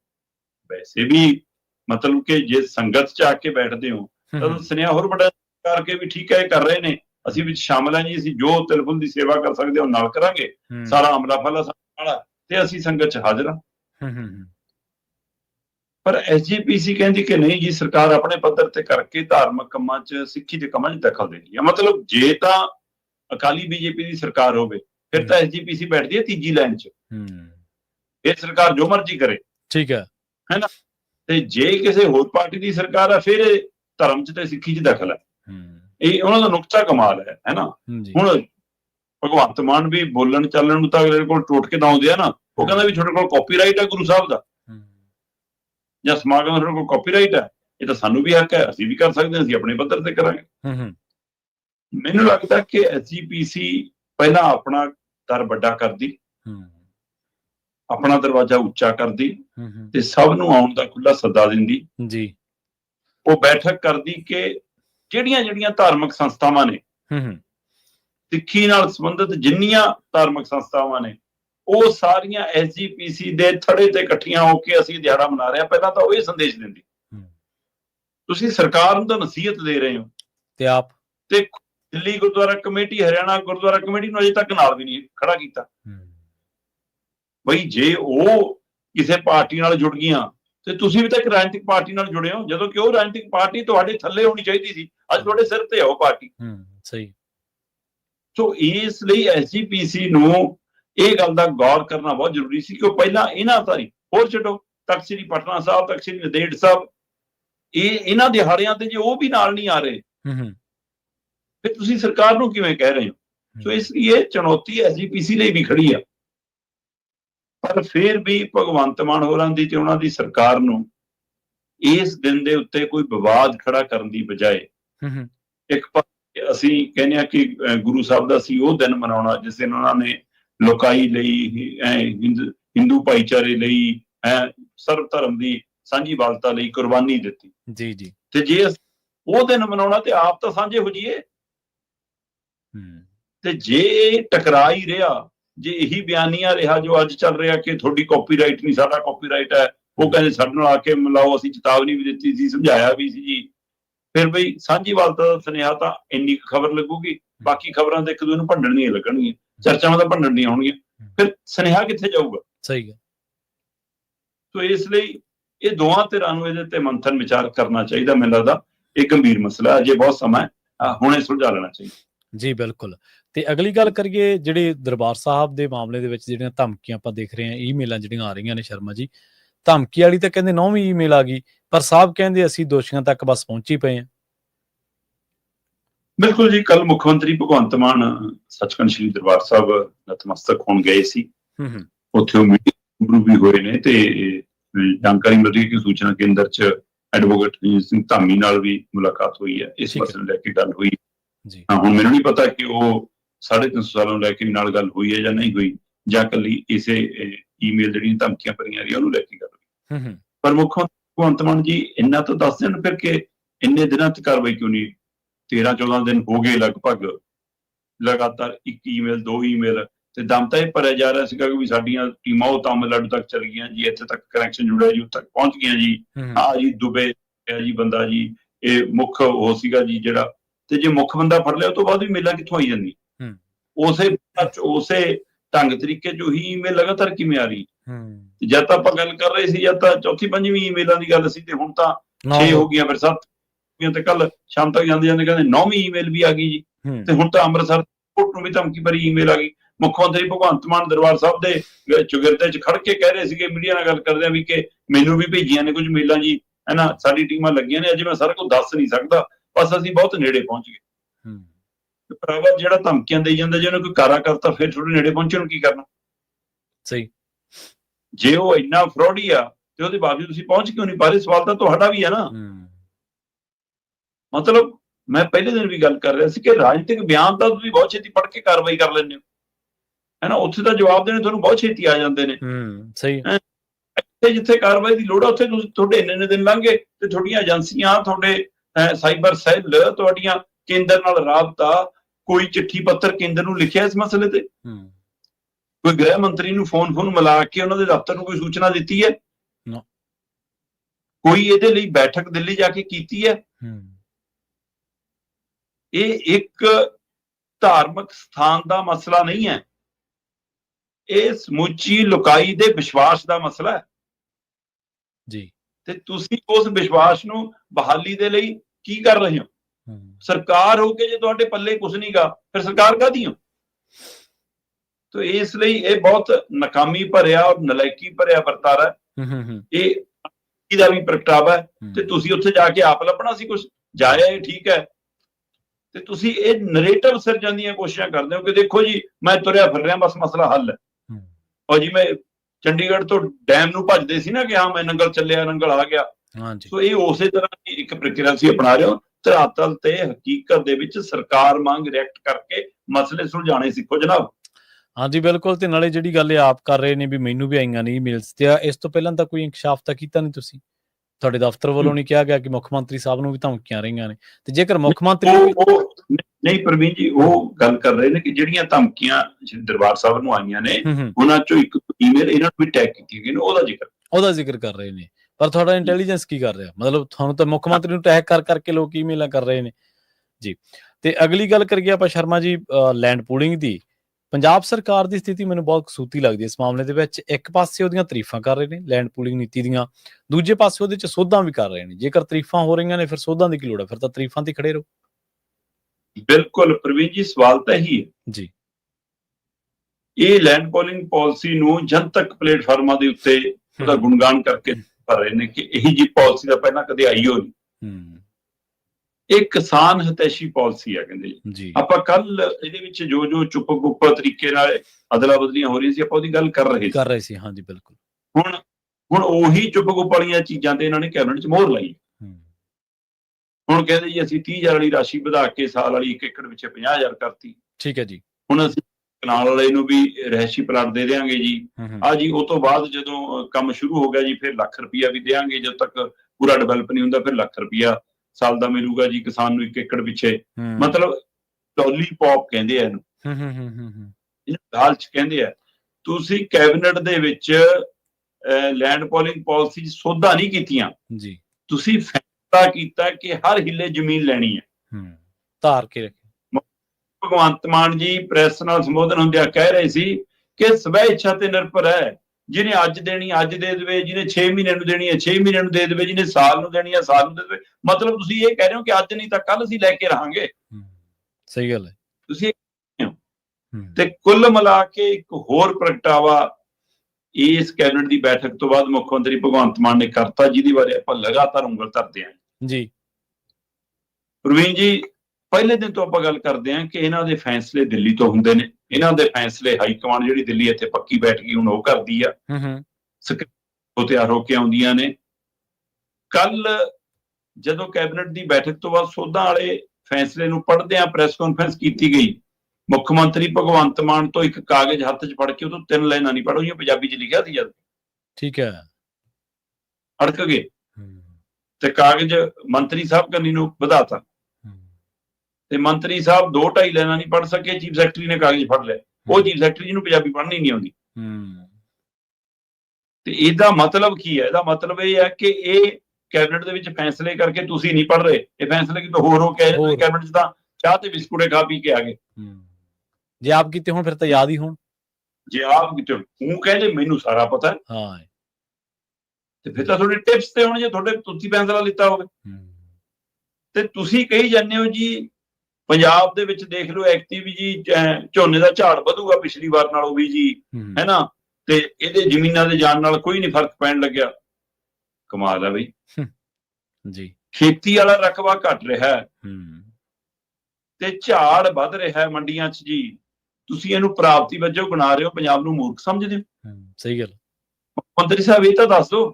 ਵੈਸੇ ਵੀ ਮਤਲਬ ਕਿ ਜੇ ਸੰਗਤ ਚ ਆ ਕੇ ਬੈਠਦੇ ਹੋ ਤਾਂ ਸੁਨੇਹਾ ਹੋਰ ਬੜਾ ਕਰਕੇ ਵੀ ਠੀਕ ਹੈ ਇਹ ਕਰ ਰਹੇ ਨੇ। ਅਸੀਂ ਵਿੱਚ ਸ਼ਾਮਲ ਹਾਂ ਜੀ ਅਸੀਂ ਜੋ ਤਿਲਫੁਲ ਦੀ ਸੇਵਾ ਕਰ ਸਕਦੇ ਹਾਂ ਨਾਲ ਕਰਾਂਗੇ। ਸਾਰਾ ਅਮਲਾ ਫਲਾ ਸਾਡੇ ਨਾਲ ਤੇ ਅਸੀਂ ਸੰਗਤ ਚ ਹਾਜ਼ਰ ਹਾਂ। ਪਰ ਐਸਜੀਪੀਸੀ ਕਹਿੰਦੀ ਕਿ ਨਹੀਂ ਜੀ ਸਰਕਾਰ ਆਪਣੇ ਪੱਧਰ ਤੇ ਕਰਕੇ ਧਾਰਮਿਕ ਕੰਮਾਂ 'ਚ ਸਿੱਖੀ ਦੇ ਕੰਮਾਂ 'ਚ ਦਖਲ ਦੇਣੀ ਹੈ ਮਤਲਬ ਜੇ ਤਾਂ ਅਕਾਲੀ ਬੀਜੇਪੀ ਦੀ ਸਰਕਾਰ ਹੋਵੇ ਫਿਰ ਤਾਂ ਐਸਜੀਪੀਸੀ ਬੈਠਦੀ ਹੈ ਤੀਜੀ ਲਾਈਨ 'ਚ। ਇਹ ਸਰਕਾਰ ਜੋ ਮਰਜ਼ੀ ਕਰੇ। ਠੀਕ ਹੈ ਤੇ ਜੇ ਕਿਸੇ ਹੋਰ ਪਾਰਟੀ ਦੀ ਸਰਕਾਰ ਹੈ ਫਿਰ ਧਰਮ 'ਚ ਤੇ ਸਿੱਖੀ 'ਚ ਦਖਲ ਹੈ। ਇਹ ਉਹਨਾਂ ਦਾ ਨੁਕਤਾ ਕਮਾਲ ਹੈ ਹੈਨਾ ਹੁਣ ਭਗਵੰਤ ਮਾਨ ਵੀ ਬੋਲਣ ਚੱਲਣ ਨੂੰ ਤਾਂ ਅਗਲੇ ਕੋਲ ਟੋਟ ਕੇ ਤਾਂ ਆਉਂਦੇ ਆ ਨਾ ਉਹ ਕਹਿੰਦਾ ਵੀ ਤੁਹਾਡੇ ਕੋਲ ਕਾਪੀਰਾਈਟ ਹੈ ਗੁਰੂ ਸਾਹਿਬ ਦਾ। ਜਾਂ ਸਮਾਗਮ ਤੁਹਾਡੇ ਕੋਲ ਕਾਪੀਰਾਈਟ ਹੈ ਇਹ ਤਾਂ ਸਾਨੂੰ ਵੀ ਹੱਕ ਹੈ ਅਸੀਂ ਵੀ ਕਰ ਸਕਦੇ ਹਾਂ ਅਸੀਂ ਆਪਣੇ ਪੱਧਰ ਤੇ ਕਰਾਂਗੇ। ਮੈਨੂੰ ਲੱਗਦਾ ਕਿ ਐਸਜੀਪੀਸੀ ਪਹਿਲਾਂ ਆਪਣਾ ਦਰ ਵੱਡਾ ਕਰਦੀ ਹੂੰ। ਆਪਣਾ ਦਰਵਾਜ਼ਾ ਉੱਚਾ ਕਰਦੀ ਤੇ ਸਭ ਨੂੰ ਆਉਣ ਦਾ ਖੁੱਲਾ ਸੱਦਾ ਦਿੰਦੀ। ਜੀ। ਉਹ ਬੈਠਕ ਕਰਦੀ ਕਿ ਜਿਹੜੀਆਂ ਜਿਹੜੀਆਂ ਧਾਰਮਿਕ ਸੰਸਥਾਵਾਂ ਨੇ? ਹੂੰ ਹੂੰ। ਸਿੱਖੀ ਨਾਲ ਸੰਬੰਧਿਤ ਜਿੰਨੀਆਂ ਧਾਰਮਿਕ ਸੰਸਥਾਵਾਂ ਨੇ ਉਹ ਸਾਰੀਆਂ ਐਸਜੀਪੀਸੀ ਦੇ ਥੜੇ ਤੇ ਇਕੱਠੀਆਂ ਹੋ ਕੇ ਅਸੀਂ ਦਿਹਾੜਾ ਮਨਾ ਰਹੇ ਹਾਂ। ਪਹਿਲਾਂ ਤਾਂ ਉਹ ਇਹ ਸੰਦੇਸ਼ ਦਿੰਦੀ। ਤੁਸੀਂ ਸਰਕਾਰ ਨੂੰ ਤਾਂ ਨਸੀਹਤ ਦੇ ਰਹੇ ਹੋ। ਤੇ ਆਪ? ਤੇ ਦਿੱਲੀ ਗੁਰਦੁਆਰਾ ਕਮੇਟੀ ਹਰਿਆਣਾ ਗੁਰਦੁਆਰਾ ਕਮੇਟੀ ਨੂੰ ਅਜੇ ਤੱਕ ਨਾਲ ਵੀ ਨਹੀਂ ਖੜਾ ਕੀਤਾ। ਬਈ ਜੇ ਉਹ ਕਿਸੇ ਪਾਰਟੀ ਨਾਲ ਜੁੜ ਗਈਆਂ ਤੇ ਤੁਸੀਂ ਵੀ ਤਾਂ ਇੱਕ ਰਾਜਨੀਤਿਕ ਪਾਰਟੀ ਨਾਲ ਜੁੜੇ ਹੋ ਜਦੋਂ ਕਿ ਉਹ ਰਾਜਨੀਤਿਕ ਪਾਰਟੀ ਤੁਹਾਡੇ ਥੱਲੇ ਹੋਣੀ ਚਾਹੀਦੀ ਸੀ ਅੱਜ ਤੁਹਾਡੇ ਸਿਰ ਤੇ ਆ ਉਹ ਪਾਰਟੀ। ਹੂੰ ਸਹੀ। ਸੋ ਇਸ ਲਈ ਐਸਜੀਪੀਸੀ ਨੂੰ ਇਹ ਗੱਲ ਦਾ ਗੌਰ ਕਰਨਾ ਬਹੁਤ ਜ਼ਰੂਰੀ ਸੀ ਕਿ ਉਹ ਪਹਿਲਾਂ ਇਹਨਾਂ ਤਾਰੀ ਹੋਰ ਛੱਡੋ ਤਖਤ ਸ੍ਰੀ ਪਟਨਾ ਸਾਹਿਬ ਤਖਤ ਸ੍ਰੀ ਨਦੇੜ ਸਾਹਿਬ ਇਹ ਇਹਨਾਂ ਦਿਹਾੜਿਆਂ ਤੇ ਜੇ ਉਹ ਵੀ ਨਾਲ ਨਹੀਂ ਆ ਰਹੇ ਹੂੰ ਹੂੰ। ਫਿਰ ਤੁਸੀਂ ਸਰਕਾਰ ਨੂੰ ਕਿਵੇਂ ਕਹਿ ਰਹੇ ਹੋ? ਸੋ ਇਸ ਲਈ ਇਹ ਚੁਣੌਤੀ ਐਸਜੀਪੀਸੀ ਲਈ ਵੀ ਖੜੀ ਆ। ਪਰ ਫਿਰ ਵੀ ਭਗਵੰਤ ਮਾਨ ਹੋਰਾਂ ਦੀ ਤੇ ਉਹਨਾਂ ਦੀ ਸਰਕਾਰ ਨੂੰ ਇਸ ਦਿਨ ਦੇ ਉੱਤੇ ਕੋਈ ਵਿਵਾਦ ਖੜਾ ਕਰਨ ਦੀ ਬਜਾਏ ਹੂੰ ਇੱਕ ਪਾਸੇ ਅਸੀਂ ਕਹਿੰਦੇ ਆ ਕਿ ਗੁਰੂ ਸਾਹਿਬ ਦਾ ਸੀ ਉਹ ਦਿਨ ਮਨਾਉਣਾ ਜਿਸ ਦਿਨ ਉਹਨਾਂ ਨੇ ਲੋਕਾਈ ਲਈ ਹਿੰਦ- ਭਾਈਚਾਰੇ ਲਈ ਅਹ, ਸਰਬ ਧਰਮ ਦੀ ਸਾਂਝੀਵਾਲਤਾ ਲਈ ਕੁਰਬਾਨੀ ਦਿੱਤੀ। ਜੀ ਜੀ। ਤੇ ਜੇ ਉਹ ਦਿਨ ਮਨਾਉਣਾ ਤੇ ਆਪ ਤਾਂ ਸਾਂਝੇ ਹੋ ਜਾਈਏ। ਤੇ ਜੇ ਇਹ ਟਕਰਾ ਹੀ ਰਿਹਾ ਜੇ ਇਹੀ ਬਿਆਨੀਆਂ ਰਿਹਾ ਜੋ ਅੱਜ ਚੱਲ ਰਿਹਾ ਕਿ ਤੁਹਾਡੀ ਕਾਪੀਰਾਈਟ ਨਹੀਂ ਸਾਡਾ ਕਾਪੀਰਾਈਟ ਹੈ ਉਹ ਕਹਿੰਦੇ ਸਾਡੇ ਨਾਲ ਆ ਕੇ ਮਿਲਾਓ ਅਸੀਂ ਚੇਤਾਵਨੀ ਵੀ ਦਿੱਤੀ ਸੀ ਸਮਝਾਇਆ ਵੀ ਸੀ ਜੀ। ਫਿਰ ਬਈ ਸਾਂਝੀਵਾਲਤਾ ਦਾ ਸੁਨੇਹਾ ਤਾਂ ਇੰਨੀ ਖਬਰ ਲੱਗੂਗੀ ਬਾਕੀ ਖਬਰਾਂ ਤੇ ਇੱਕ ਦੂਜੇ ਨੂੰ ਭੰਡਣ ਨਹੀਂ ਲੱਗਣਗੀਆਂ ਚਰਚਾਵਾਂ ਤਾਂ ਭੰਡਣ ਨਹੀਂ ਹੋਣਗੀਆਂ। ਫਿਰ ਸੁਨੇਹਾ ਕਿੱਥੇ ਜਾਊਗਾ? ਸਹੀ ਗੱਲ। ਸੋ ਇਸ ਲਈ ਇਹ ਦੋਵਾਂ ਧਿਰਾਂ ਨੂੰ ਇਹਦੇ ਤੇ ਮੰਥਨ ਵਿਚਾਰ ਕਰਨਾ ਚਾਹੀਦਾ ਮੈਨੂੰ ਲੱਗਦਾ। ਇਹ ਗੰਭੀਰ ਮਸਲਾ ਹੈ, ਅਜੇ ਬਹੁਤ ਸਮਾਂ ਹੈ। ਹੁਣੇ ਸੁਲਝਾ ਲੈਣਾ ਚਾਹੀਦਾ। ਜੀ ਬਿਲਕੁਲ। ਤੇ ਅਗਲੀ ਗੱਲ ਕਰੀਏ ਜਿਹੜੇ ਦਰਬਾਰ ਸਾਹਿਬ ਦੇ ਮਾਮਲੇ ਦੇ ਵਿੱਚ ਜਿਹੜੀਆਂ ਧਮਕੀਆਂ ਆਪਾਂ ਦੇਖ ਰਹੇ ਹਾਂ ਈਮੇਲਾਂ ਜਿਹੜੀਆਂ ਆ ਰਹੀਆਂ ਨੇ ਸ਼ਰਮਾ ਜੀ ਧਮਕੀ ਵਾਲੀ ਤਾਂ ਕਹਿੰਦੇ ਨੌਵੀਂ ਈਮੇਲ ਆ ਗਈ ਪਰ ਸਾਹਿਬ ਕਹਿੰਦੇ ਅਸੀਂ ਦੋਸ਼ੀਆਂ ਤੱਕ ਬਸ ਪਹੁੰਚੀ ਪਏ ਹਾਂ। ਬਿਲਕੁਲ ਜੀ ਕੱਲ ਮੁੱਖ ਮੰਤਰੀ ਭਗਵੰਤ ਮਾਨ ਸੱਚਖੰਡ ਸ੍ਰੀ ਦਰਬਾਰ ਸਾਹਿਬ ਨਤਮਸਤਕ ਹੋਣ ਗਏ ਸੀ। ਹੂੰ ਹੂੰ। ਉੱਥੇ ਉਹ ਮੀਟਿੰਗ ਵੀ ਹੋਏ ਨੇ ਤੇ ਜਾਣਕਾਰੀ ਮਿਲ ਰਹੀ ਹੈ ਕਿ ਸੂਚਨਾ ਕੇਂਦਰ ਚ ਐਡਵੋਕੇਟ ਸਿੰਘ ਧਾਮੀ ਨਾਲ ਵੀ ਮੁਲਾਕਾਤ ਹੋਈ ਹੈ। ਇਸ। ਮਸਲੇ ਲੈ ਕੇ ਗੱਲ ਹੋਈ। ਜੀ। ਹਾਂ, ਹੁਣ ਮੈਨੂੰ ਨਹੀਂ ਪਤਾ ਕਿ ਉਹ 350 ਸਾਲਾਂ ਨੂੰ ਲੈ ਕੇ ਨਾਲ ਗੱਲ ਹੋਈ ਹੈ ਜਾਂ ਨਹੀਂ ਹੋਈ ਜਾਂ ਕੱਲੀ ਇਸੇ ਈਮੇਲ ਜਿਹੜੀਆਂ ਧਮਕੀਆਂ ਭਰੀਆਂ ਰਹੀਆਂ ਉਹਨੂੰ ਲੈ ਕੇ ਗੱਲ ਹੋਈ। ਹੂੰ ਹੂੰ। ਪਰ ਮੁੱਖ ਭਗਵੰਤ ਮਾਨ ਜੀ ਇੰਨਾ ਤਾਂ ਦੱਸ ਦੇਣ ਫਿਰ ਕਿ ਇੰਨੇ ਦਿਨਾਂ ਚ ਕਾਰਵਾਈ ਕਿਉਂ ਨਹੀਂ 13 14 ਦਿਨ ਹੋ ਗਏ ਲਗਭਗ ਲਗਾਤਾਰ ਇੱਕ ਈਮੇਲ ਦੋ ਈਮੇਲ ਤੇ ਦਮ ਤਾਂ ਇਹ ਭਰਿਆ ਜਾ ਰਿਹਾ ਸੀਗਾ ਕਿ ਵੀ ਸਾਡੀਆਂ ਟੀਮਾਂ ਉਹ ਤਾਮਿਲਨਾਡੂ ਤੱਕ ਚਲ ਗਈਆਂ ਜੀ ਇੱਥੇ ਤੱਕ ਕਨੈਕਸ਼ਨ ਜੁੜਿਆ ਜੀ ਉੱਥੇ ਤੱਕ ਪਹੁੰਚ ਗਈਆਂ ਜੀ। ਆ ਜੀ ਦੁਬੇ ਜੀ ਬੰਦਾ ਜੀ ਇਹ ਮੁੱਖ ਉਹ ਸੀਗਾ ਜੀ ਜਿਹੜਾ ਤੇ ਜੇ ਮੁੱਖ ਬੰਦਾ ਫੜ ਲਿਆ ਉਹ ਤੋਂ ਬਾਅਦ ਵੀ ਮੇਲਾ ਕਿੱਥੋਂ ਆਈ ਜਾਂਦੀ। ਉਸੇ ਉਸੇ ਢੰਗ ਤਰੀਕੇ ਚ ਉਹੀ ਈਮੇਲ ਲਗਾਤਾਰ ਕਿਵੇਂ ਆ ਰਹੀ? ਹੂੰ। ਜਦ ਤਾਂ ਆਪਾਂ ਗੱਲ ਕਰ ਰਹੇ ਸੀ ਜਦ ਤਾਂ ਚੌਥੀ ਪੰਜਵੀਂ ਈਮੇਲਾਂ ਦੀ ਗੱਲ ਸੀ ਤੇ ਹੁਣ ਤਾਂ ਨੌਂ 6 ਹੋ ਗਈਆਂ ਫਿਰ 7 ਗਈਆਂ ਤੇ ਕੱਲ ਸ਼ਾਮ ਤੱਕ ਜਾਂਦੇ ਜਾਂਦੇ ਕਹਿੰਦੇ ਨੌਵੀਂ ਈਮੇਲ ਵੀ ਆ ਗਈ ਜੀ। ਹੂੰ। ਤੇ ਹੁਣ ਤਾਂ ਅੰਮ੍ਰਿਤਸਰ ਕੋਰਟ ਨੂੰ ਵੀ ਧਮਕੀ ਭਰੀ ਈਮੇਲ ਆ ਗਈ। ਮੁੱਖ ਮੰਤਰੀ ਭਗਵੰਤ ਮਾਨ ਦਰਬਾਰ ਸਾਹਿਬ ਦੇ ਚੁਗਿਰਦੇ 'ਚ ਖੜ ਕੇ ਕਹਿ ਰਹੇ ਸੀਗੇ ਮੀਡੀਆ ਨਾਲ ਗੱਲ ਕਰਦੇ ਆ ਵੀ ਕਿ ਮੈਨੂੰ ਵੀ ਭੇਜੀਆਂ ਨੇ ਕੁਝ ਮੇਲਾਂ ਜੀ। ਹੈਨਾ ਸਾਡੀ ਟੀਮਾਂ ਲੱਗੀਆਂ ਨੇ ਅਜੇ ਮੈਂ ਸਾਰਾ ਕੁਝ ਦੱਸ ਨਹੀਂ ਸਕਦਾ। ਬਸ ਅਸੀਂ ਬਹੁਤ ਨੇੜੇ ਪਹੁੰਚ ਗਏ। ਹੂੰ। ਭਰਾਵਾ ਜਿਹੜਾ ਧਮਕੀਆਂ ਦੇਈ ਜਾਂਦਾ ਜੇ ਉਹਨੇ ਕੋਈ ਕਾਰਾ ਕਰਤਾ ਫਿਰ ਥੋੜੇ ਨੇੜੇ ਪਹੁੰਚਣ ਨੂੰ ਕੀ ਕਰਨਾ? ਸਹੀ। ਜੇ ਉਹ ਇੰਨਾ ਫਰੋਡੀ ਆ ਤੇ ਉਹਦੇ ਬਾਵਜੂਦ ਤੁਸੀਂ ਪਹੁੰਚ ਕਿਉਂ ਨਹੀਂ? ਪਾ ਰਹੇ ਸਵਾਲ ਤਾਂ ਤੁਹਾਡਾ ਵੀ ਹੈ ਨਾ। ਹੂੰ। ਮਤਲਬ ਮੈਂ ਪਹਿਲੇ ਦਿਨ ਵੀ ਗੱਲ ਕਰ ਰਿਹਾ ਸੀ ਕਿ ਰਾਜਨੀਤਿਕ ਬਿਆਨ ਤਾਂ ਤੁਸੀਂ ਬਹੁਤ ਛੇਤੀ ਪੜ੍ਹ ਕੇ ਕਾਰਵਾਈ ਕਰ ਲੈਂਦੇ ਹੋ। ਹੈਨਾ ਉੱਥੇ ਤਾਂ ਜਵਾਬ ਦੇਣੇ ਤੁਹਾਨੂੰ ਬਹੁਤ ਛੇਤੀ ਆ ਜਾਂਦੇ ਨੇ। ਹੂੰ ਸਹੀ। ਤੇ ਜਿੱਥੇ ਕਾਰਵਾਈ ਦੀ ਲੋੜ ਆ ਉੱਥੇ ਤੁਸੀਂ ਤੁਹਾਡੇ ਇੰਨੇ ਇੰਨੇ ਦਿਨ ਲੰਘੇ ਤੇ ਤੁਹਾਡੀਆਂ ਏਜੰਸੀਆਂ ਤੁਹਾਡੇ ਸਾਈਬਰ ਸੈੱਲ ਤੁਹਾਡੀਆਂ ਕੇਂਦਰ ਨਾਲ ਰਾਬਤਾ ਕੋਈ ਚਿੱਠੀ ਪੱਤਰ ਕੇਂਦਰ ਨੂੰ ਲਿਖਿਆ ਇਸ ਮਸਲੇ ਤੇ? ਹੂੰ। ਕੋਈ ਗ੍ਰਹਿ ਮੰਤਰੀ ਨੂੰ ਫੋਨ ਫੋਨ ਮਿਲਾ ਕੇ ਉਹਨਾਂ ਦੇ ਦਫ਼ਤਰ ਨੂੰ ਕੋਈ ਸੂਚਨਾ ਦਿੱਤੀ ਹੈ? ਨਾ। ਕੋਈ ਇਹਦੇ ਲਈ ਬੈਠਕ ਦਿੱਲੀ ਜਾ ਕੇ ਕੀਤੀ ਹੈ? ਹੂੰ। ਇਹ ਇੱਕ ਧਾਰਮਿਕ ਸਥਾਨ ਦਾ ਮਸਲਾ ਨਹੀਂ ਹੈ। ਇਹ ਸਮੁੱਚੀ ਲੋਕਾਈ ਦੇ ਵਿਸ਼ਵਾਸ ਦਾ ਮਸਲਾ ਹੈ। ਜੀ। ਤੇ ਤੁਸੀਂ ਉਸ ਵਿਸ਼ਵਾਸ ਨੂੰ ਬਹਾਲੀ ਦੇ ਲਈ ਕੀ ਕਰ ਰਹੇ ਹੂੰ? ਸਰਕਾਰ ਹੋ ਕੇ ਜੇ ਤੁਹਾਡੇ ਪੱਲੇ ਕੁਝ ਨਹੀਂਗਾ ਫਿਰ ਸਰਕਾਰ ਕਾਹਦੀ ਹੋ ਤੋ ਇਸ ਲਈ ਇਹ ਬਹੁਤ ਨਾਕਾਮੀ ਭਰਿਆ ਔਰ ਨਲਾਇਕੀ ਭਰਿਆ ਵਰਤਾਰਾ ਇਹ ਇਹਦਾ ਵੀ ਪ੍ਰਗਟਾਵਾ ਤੇ ਤੁਸੀਂ ਉੱਥੇ ਜਾ ਕੇ ਆਪ ਲੱਭਣਾ ਸੀ ਕੁਝ ਜਾਇਆ ਇਹ ਠੀਕ ਹੈ। ਤੇ ਤੁਸੀਂ ਇਹ ਨਰੇਟਿਵ ਸਿਰਜਣ ਦੀਆਂ ਕੋਸ਼ਿਸ਼ਾਂ ਕਰਦੇ ਹੋ ਕਿ ਦੇਖੋ ਜੀ ਮੈਂ ਤੁਰਿਆ ਫਿਰ ਰਿਹਾ ਬਸ ਮਸਲਾ ਹੱਲ ਹੈ। ਔਰ ਜਿਵੇਂ ਚੰਡੀਗੜ੍ਹ ਤੋਂ ਡੈਮ ਨੂੰ ਭੱਜਦੇ ਸੀ ਨਾ ਕਿ ਹਾਂ ਮੈਂ ਨੰਗਲ ਚੱਲਿਆ ਨੰਗਲ ਆ ਗਿਆ। ਹਾਂਜੀ। ਸੋ ਇਹ ਉਸੇ ਤਰ੍ਹਾਂ ਦੀ ਇੱਕ ਪ੍ਰਕਿਰਿਆ ਸੀ ਅਪਣਾ ਰਹੇ ਹੋ। ਧਰਾਤਲ ਤੇ ਹਕੀਕਤ ਦੇ ਵਿੱਚ ਸਰਕਾਰ ਮੰਗ ਰਿਐਕਟ ਕਰਕੇ ਮਸਲੇ ਸੁਲਝਾਣੇ ਸਿੱਖੋ ਜਨਾਬ। ਹਾਂਜੀ ਬਿਲਕੁਲ ਤੇ ਨਾਲੇ ਜਿਹੜੀ ਗੱਲ ਇਹ ਆਪ ਕਰ ਰਹੇ ਨੇ ਵੀ ਮੈਨੂੰ ਵੀ ਆਈਆਂ ਨਹੀਂ ਈਮੇਲਸ ਤੇ ਇਸ ਤੋਂ ਪਹਿਲਾਂ ਤਾਂ ਕੋਈ ਇਨਕਸ਼ਾਫ ਤਾਂ ਕੀਤਾ ਨਹੀਂ ਤੁਸੀਂ। ਤੁਹਾਡੇ ਦਫ਼ਤਰ ਵੱਲੋਂ ਨਹੀਂ ਕਿਹਾ ਗਿਆ ਕਿ ਮੁੱਖ ਮੰਤਰੀ ਸਾਹਿਬ ਨੂੰ ਵੀ ਧਮਕੀਆਂ ਰਹੀਆਂ ਨੇ। ਤੇ ਜੇਕਰ ਮੁੱਖ ਮੰਤਰੀ ਨਹੀਂ ਪ੍ਰਵੀਨ ਜੀ ਉਹ ਗੱਲ ਕਰ ਰਹੇ ਨੇ ਕਿ ਜਿਹੜੀਆਂ ਧਮਕੀਆਂ ਦਰਬਾਰ ਸਾਹਿਬ ਨੂੰ ਆਈਆਂ ਨੇ ਉਹਨਾਂ ਚੋਂ ਇੱਕ ਈਮੇਲ ਇਹਨਾਂ ਨੂੰ ਵੀ ਟੈਗ ਕੀਤੀ ਗਈ ਨੇ ਉਹਦਾ ਜ਼ਿਕਰ। ਉਹਦਾ ਜ਼ਿਕਰ ਕਰ ਰਹੇ ਨੇ। ਪਰ ਤੁਹਾਡਾ ਇੰਟੈਲੀਜੈਂਸ ਕੀ ਕਰ ਰਿਹਾ? ਮਤਲਬ ਤੁਹਾਨੂੰ ਤਾਂ ਮੁੱਖ ਮੰਤਰੀ ਨੂੰ ਟੈਗ ਕਰ ਕਰਕੇ ਲੋਕ ਈਮੇਲਾਂ ਕਰ ਰਹੇ ਨੇ। ਜੀ। ਤੇ ਅਗਲੀ ਗੱਲ ਕਰੀਏ ਆਪਾਂ ਸ਼ਰਮਾ ਜੀ ਲੈਂਡ ਪੂਲਿੰਗ ਦੀ। ਪੰਜਾਬ ਸਰਕਾਰ ਦੀ ਸਥਿਤੀ ਮੈਨੂੰ ਬਹੁਤ ਕਸੂਤੀ ਲੱਗਦੀ ਹੈ ਇਸ ਮਾਮਲੇ ਦੇ ਵਿੱਚ। ਇੱਕ ਪਾਸੇ ਉਹਦੀਆਂ ਤਾਰੀਫਾਂ ਕਰ ਰਹੇ ਨੇ ਲੈਂਡ ਪੂਲਿੰਗ ਨੀਤੀ ਦੀਆਂ। ਦੂਜੇ ਪਾਸੇ ਉਹਦੇ ਚ ਸੋਧਾਂ ਵੀ ਕਰ ਰਹੇ ਨੇ। ਜੇਕਰ ਤਾਰੀਫਾਂ ਹੋ ਰਹੀਆਂ ਨੇ ਫਿਰ ਸੋਧਾਂ ਦੀ ਕੀ ਲੋੜ ਹੈ? ਫਿਰ ਤਾਂ ਤਾਰੀਫਾਂ ਤੇ ਖੜੇ ਰਹੋ। ਬਿਲਕੁਲ ਪ੍ਰਵੀਨ ਜੀ ਸਵਾਲ ਤਾਂ ਇਹੀ ਹੈ। ਜੀ। ਇਹ ਲੈਂਡ ਪੋਲਿੰਗ ਪਾਲਿਸੀ ਨੂੰ ਜਨਤਕ ਪਲੇਟਫਾਰਮਾਂ ਦੇ ਉੱਤੇ ਉਹਦਾ ਗੁਣਗਾਨ ਕਰਕੇ ਕਰ ਰਹੇ ਨੇ ਕਿ ਇਹੀ ਜੀ ਪਾਲਿਸੀ ਦਾ ਪਹਿਲਾਂ ਕਦੇ ਆਈ ਹੋ ਨਹੀਂ। ਹੂੰ। ਇਹ ਕਿਸਾਨ ਹਿਤੈਸ਼ੀ ਪਾਲਿਸੀ ਆ ਕਹਿੰਦੇ ਆਪਾਂ ਕੱਲ ਇਹਦੇ ਵਿੱਚ ਜੋ ਜੋ ਚੁੱਪ ਗੁੱਪ ਤਰੀਕੇ ਨਾਲ ਅਦਲਾ ਬਦਲੀਆਂ ਹੋ ਰਹੀਆਂ ਸੀ ਆਪਾਂ ਉਹਦੀ ਗੱਲ ਕਰ ਰਹੇ ਸੀ। ਕਰ ਰਹੇ ਸੀ ਹਾਂਜੀ ਬਿਲਕੁਲ। ਹੁਣ ਹੁਣ ਉਹੀ ਚੁੱਪ ਗੁੱਪ ਵਾਲੀਆਂ ਚੀਜ਼ਾਂ ਤੇ ਇਹਨਾਂ ਨੇ ਕੈਬਨਿਟ 'ਚ ਮੋਹਰ ਲਾਈ। ਹੂੰ। ਹੁਣ ਕਹਿੰਦੇ ਜੀ ਅਸੀਂ 30000 ਵਾਲੀ ਰਾਸ਼ੀ ਵਧਾ ਕੇ ਸਾਲ ਵਾਲੀ 1 ਏਕੜ ਪਿੱਛੇ 50000 ਕਰਤੀ। ਠੀਕ ਹੈ ਜੀ। ਹੁਣ ਅਸੀਂ ਕਨਾਲ ਵਾਲੇ ਨੂੰ ਵੀ ਰਹਿਸ਼ੀ ਪਲਾਟ ਦੇ ਦੇਵਾਂਗੇ ਜੀ। ਆ ਜੀ ਉਹ ਤੋਂ ਬਾਅਦ ਜਦੋਂ ਕੰਮ ਸ਼ੁਰੂ ਹੋ ਗਿਆ ਜੀ ਫਿਰ ਲੱਖ ਰੁਪਇਆ ਵੀ ਦੇਵਾਂਗੇ ਜਦ ਤੱਕ ਪੂਰਾ ਡਿਵੈਲਪ ਨਹੀਂ ਹੁੰਦਾ ਫਿਰ ਲੱਖ ਰੁਪਇਆ ਸਾਲ ਦਾ ਮਿਲੂਗਾ ਜੀ ਕਿਸਾਨ ਨੂੰ 1 ਏਕੜ ਪਿੱਛੇ। ਮਤਲਬ ਟੋਲੀ ਪੌਪ ਕਹਿੰਦੇ ਆ ਇਹਨੂੰ। ਹੂੰ ਹੂੰ ਹੂੰ ਹੂੰ ਹੂੰ। ਇਹਨੂੰ ਲਾਲਚ ਕਹਿੰਦੇ ਆ ਤੁਸੀਂ ਕੈਬਨਿਟ ਦੇ ਵਿੱਚ ਲੈਂਡ ਪੋਲਿੰਗ ਪਾਲਿਸੀ ਸੋਧਾਂ ਨਹੀਂ ਕੀਤੀਆਂ। ਜੀ। ਤੁਸੀਂ ਫੈਸਲਾ ਕੀਤਾ ਕਿ ਹਰ ਹਿੱਲੇ ਜ਼ਮੀਨ ਲੈਣੀ ਹੈ। ਹੂੰ। ਧਾਰ ਕੇ ਭਗਵੰਤ ਮਾਨ ਜੀ ਪ੍ਰੈਸ ਨਾਲ ਸੰਬੋਧਨ ਹੁੰਦਿਆਂ ਕਹਿ ਰਹੇ ਸੀ ਕਿ ਸਵੈ ਇੱਛਾ ਤੇ ਨਿਰਭਰ ਹੈ। ਜਿਹਨੇ ਅੱਜ ਦੇਣੀ ਅੱਜ ਦੇ ਦੇਵੇ ਜਿਹਨੇ 6 ਮਹੀਨੇ ਨੂੰ ਦੇਣੀ ਹੈ 6 ਮਹੀਨੇ ਨੂੰ ਦੇ ਦੇਵੇ ਜਿਹਨੇ ਸਾਲ ਨੂੰ ਦੇਣੀ ਹੈ ਸਾਲ ਨੂੰ ਦੇ ਦੇਵੇ। ਮਤਲਬ ਤੁਸੀਂ ਇਹ ਕਹਿ ਰਹੇ ਹੋ ਕਿ ਅੱਜ ਨਹੀਂ ਤਾਂ ਕੱਲ ਅਸੀਂ ਲੈ ਕੇ ਰਹਾਂਗੇ। ਸਹੀ ਗੱਲ ਹੈ। ਤੁਸੀਂ ਤੇ ਕੁੱਲ ਮਿਲਾ ਕੇ ਇੱਕ ਹੋਰ ਪ੍ਰਗਟਾਵਾ ਇਸ ਕੈਬਨਿਟ ਦੀ ਬੈਠਕ ਤੋਂ ਬਾਅਦ ਮੁੱਖ ਮੰਤਰੀ ਭਗਵੰਤ ਮਾਨ ਨੇ ਕਰਤਾ ਜਿਹਦੀ ਬਾਰੇ ਆਪਾਂ ਲਗਾਤਾਰ ਉਂਗਲ ਧਰਦੇ ਹਾਂ। ਜੀ। ਪ੍ਰਵੀਨ ਜੀ ਪਹਿਲੇ ਦਿਨ ਤੋਂ ਆਪਾਂ ਗੱਲ ਕਰਦੇ ਹਾਂ ਕਿ ਇਹਨਾਂ ਦੇ ਫੈਸਲੇ ਦਿੱਲੀ ਤੋਂ ਹੁੰਦੇ ਨੇ। ਇਹਨਾਂ ਦੇ ਫੈਸਲੇ ਹਾਈ ਕਮਾਂਡ ਜਿਹੜੀ ਦਿੱਲੀ ਇੱਥੇ ਪੱਕੀ ਬੈਠ ਗਈ ਹੁਣ ਉਹ ਕਰਦੀ ਆ। ਹੂੰ ਹੂੰ। ਉਹ ਤਿਆਰ ਹੋ ਕੇ ਆਉਂਦੀਆਂ ਨੇ। ਕੱਲ ਜਦੋਂ ਕੈਬਨਿਟ ਦੀ ਬੈਠਕ ਤੋਂ ਬਾਅਦ ਸੋਧਾਂ ਵਾਲੇ ਫੈਸਲੇ ਨੂੰ ਪੜ੍ਹਦੇ ਆ ਪ੍ਰੈਸ ਕਾਨਫਰੰਸ ਕੀਤੀ ਗਈ। ਮੁੱਖ ਮੰਤਰੀ ਭਗਵੰਤ ਮਾਨ ਤੋਂ ਇੱਕ ਕਾਗਜ਼ ਹੱਥ 'ਚ ਫੜ ਕੇ ਉਹ ਤੋਂ ਤਿੰਨ ਲਾਈਨਾਂ ਨਹੀਂ ਪੜ੍ਹੀਆਂ ਪੰਜਾਬੀ 'ਚ ਲਿਖਿਆ ਸੀ ਜਦ। ਠੀਕ ਹੈ। ਅੜਕ ਗਏ। ਤੇ ਕਾਗਜ਼ ਮੰਤਰੀ ਸਾਹਿਬ ਕੰਨੀ ਨੂੰ ਵਧਾਤਾ। ਤੇ ਮੰਤਰੀ ਸਾਹਿਬ ਦੋ ਢਾਈ ਲਾਈਨਾਂ ਨਹੀਂ ਪੜ੍ਹ ਸਕੇ ਚੀਫ ਸੈਕਟਰੀ ਨੇ ਕਾਗਜ਼ ਫੜ ਲਿਆ ਉਹ ਚੀਫ ਸੈਕਟਰੀ ਜੀ ਨੂੰ ਪੰਜਾਬੀ ਪੜ੍ਹਨੀ ਨਹੀਂ ਆਉਂਦੀ। ਹੂੰ। ਤੇ ਇਹਦਾ ਮਤਲਬ ਕੀ ਹੈ? ਇਹਦਾ ਮਤਲਬ ਇਹ ਹੈ ਕਿ ਇਹ ਕੈਬਨਿਟ ਦੇ ਵਿੱਚ ਫੈਸਲੇ ਕਰਕੇ ਤੁਸੀਂ ਨਹੀਂ ਪੜ੍ਹ ਰਹੇ। ਇਹ ਫੈਸਲੇ ਕਿਤੋਂ ਹੋਰ ਹੋ ਕੇ। ਕੈਬਨਿਟ 'ਚ ਤਾਂ ਚਾਹ ਤੇ ਬਿਸਕੁਟੇ ਖਾ ਪੀ ਕੇ ਆ ਗਏ। ਹੂੰ। ਜੇ ਆਪ ਕੀਤੇ ਹੁਣ ਫਿਰ ਤਾਂ ਯਾਦ ਹੀ ਹੋਣ। ਜੇ ਆਪ ਕਿਤੇ ਉਹ ਕਹਿੰਦੇ ਮੈਨੂੰ ਸਾਰਾ ਪਤਾ ਹੈ, ਹਾਂ। ਤੇ ਫਿਰ ਤਾਂ ਤੁਹਾਡੇ ਟਿਪਸ ਤੇ ਹੋਣ ਜੇ ਤੁਹਾਡੇ ਤੁਸੀਂ ਫੈਸਲਾ ਲਿੱਤਾ ਹੋਵੇ। ਹੂੰ। ਤੇ ਤੁਸੀਂ ਕਹੀ ਜਾਂਦੇ ਹੋ ਜੀ ਪੰਜਾਬ ਦੇ ਵਿੱਚ ਦੇਖ ਲਓ ਐਕਟਿਵ ਜੀ ਝੋਨੇ ਦਾ ਝਾੜ ਵਧੂਗਾ ਪਿਛਲੀ ਵਾਰ ਨਾਲੋਂ ਵੀ ਜੀ ਹੂੰ। ਹੈ ਨਾ ਤੇ ਇਹਦੇ ਜ਼ਮੀਨਾਂ ਦੇ ਜਾਣ ਨਾਲ ਕੋਈ ਨਹੀਂ ਫ਼ਰਕ ਪੈਣ ਲੱਗਿਆ। ਕਮਾਲ ਆ ਬਈ। ਜੀ। ਖੇਤੀ ਵਾਲਾ ਰਕਬਾ ਘਟ ਰਿਹਾ ਤੇ ਝਾੜ ਵੱਧ ਰਿਹਾ ਹੈ ਮੰਡੀਆਂ 'ਚ ਜੀ। ਤੁਸੀਂ ਇਹਨੂੰ ਪ੍ਰਾਪਤੀ ਵਜੋਂ ਬਣਾ ਰਹੇ ਹੋ ਪੰਜਾਬ ਨੂੰ ਮੂਰਖ ਸਮਝਦੇ ਹੋ? ਹੂੰ ਸਹੀ ਗੱਲ। ਮੰਤਰੀ ਸਾਹਿਬ ਇਹ ਤਾਂ ਦੱਸ ਦਿਓ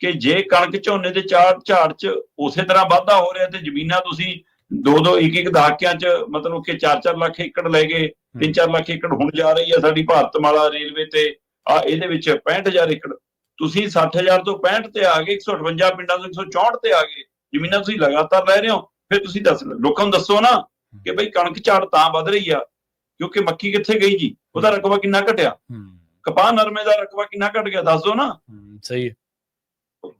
ਕਿ ਜੇ ਕਣਕ ਝੋਨੇ ਦੇ ਝਾੜ ਝਾੜ 'ਚ ਉਸੇ ਤਰ੍ਹਾਂ ਵਾਧਾ ਹੋ ਰਿਹਾ ਤੇ ਜ਼ਮੀਨਾਂ ਤੁਸੀਂ ਦੋ ਦੋ ਇੱਕ ਇੱਕ ਦਹਾਕਿਆਂ 'ਚ ਮਤਲਬ ਕਿ 4-4 ਲੱਖ ਏਕੜ ਲੈ ਗਏ 3-4 ਲੱਖ ਏਕੜ ਹੁਣ ਜਾ ਰਹੀ ਹੈ ਸਾਡੀ ਭਾਰਤਮਾਲਾ ਰੇਲਵੇ ਤੇ। ਆ ਇਹਦੇ ਵਿੱਚ 65000 ਏਕੜ। ਤੁਸੀਂ 60000 ਤੋਂ 65 ਤੇ ਆ ਗਏ 158 ਪਿੰਡਾਂ ਤੋਂ 164 ਤੇ ਆ ਗਏ। ਜ਼ਮੀਨਾਂ ਤੁਸੀਂ ਲਗਾਤਾਰ ਲੈ ਰਹੇ ਹੋ ਫਿਰ ਤੁਸੀਂ ਦੱਸ ਲੋਕਾਂ ਨੂੰ ਦੱਸੋ ਨਾ ਕਿ ਬਈ ਕਣਕ ਝਾੜ ਤਾਂ ਵੱਧ ਰਹੀ ਆ ਕਿਉਂਕਿ ਮੱਕੀ ਕਿੱਥੇ ਗਈ ਜੀ? ਉਹਦਾ ਰਕਬਾ ਕਿੰਨਾ ਘਟਿਆ? ਕਪਾਹ ਨਰਮੇ ਦਾ ਰਕਬਾ ਕਿੰਨਾ ਘਟ ਗਿਆ ਦੱਸ ਦਿਓ ਨਾ। ਸਹੀ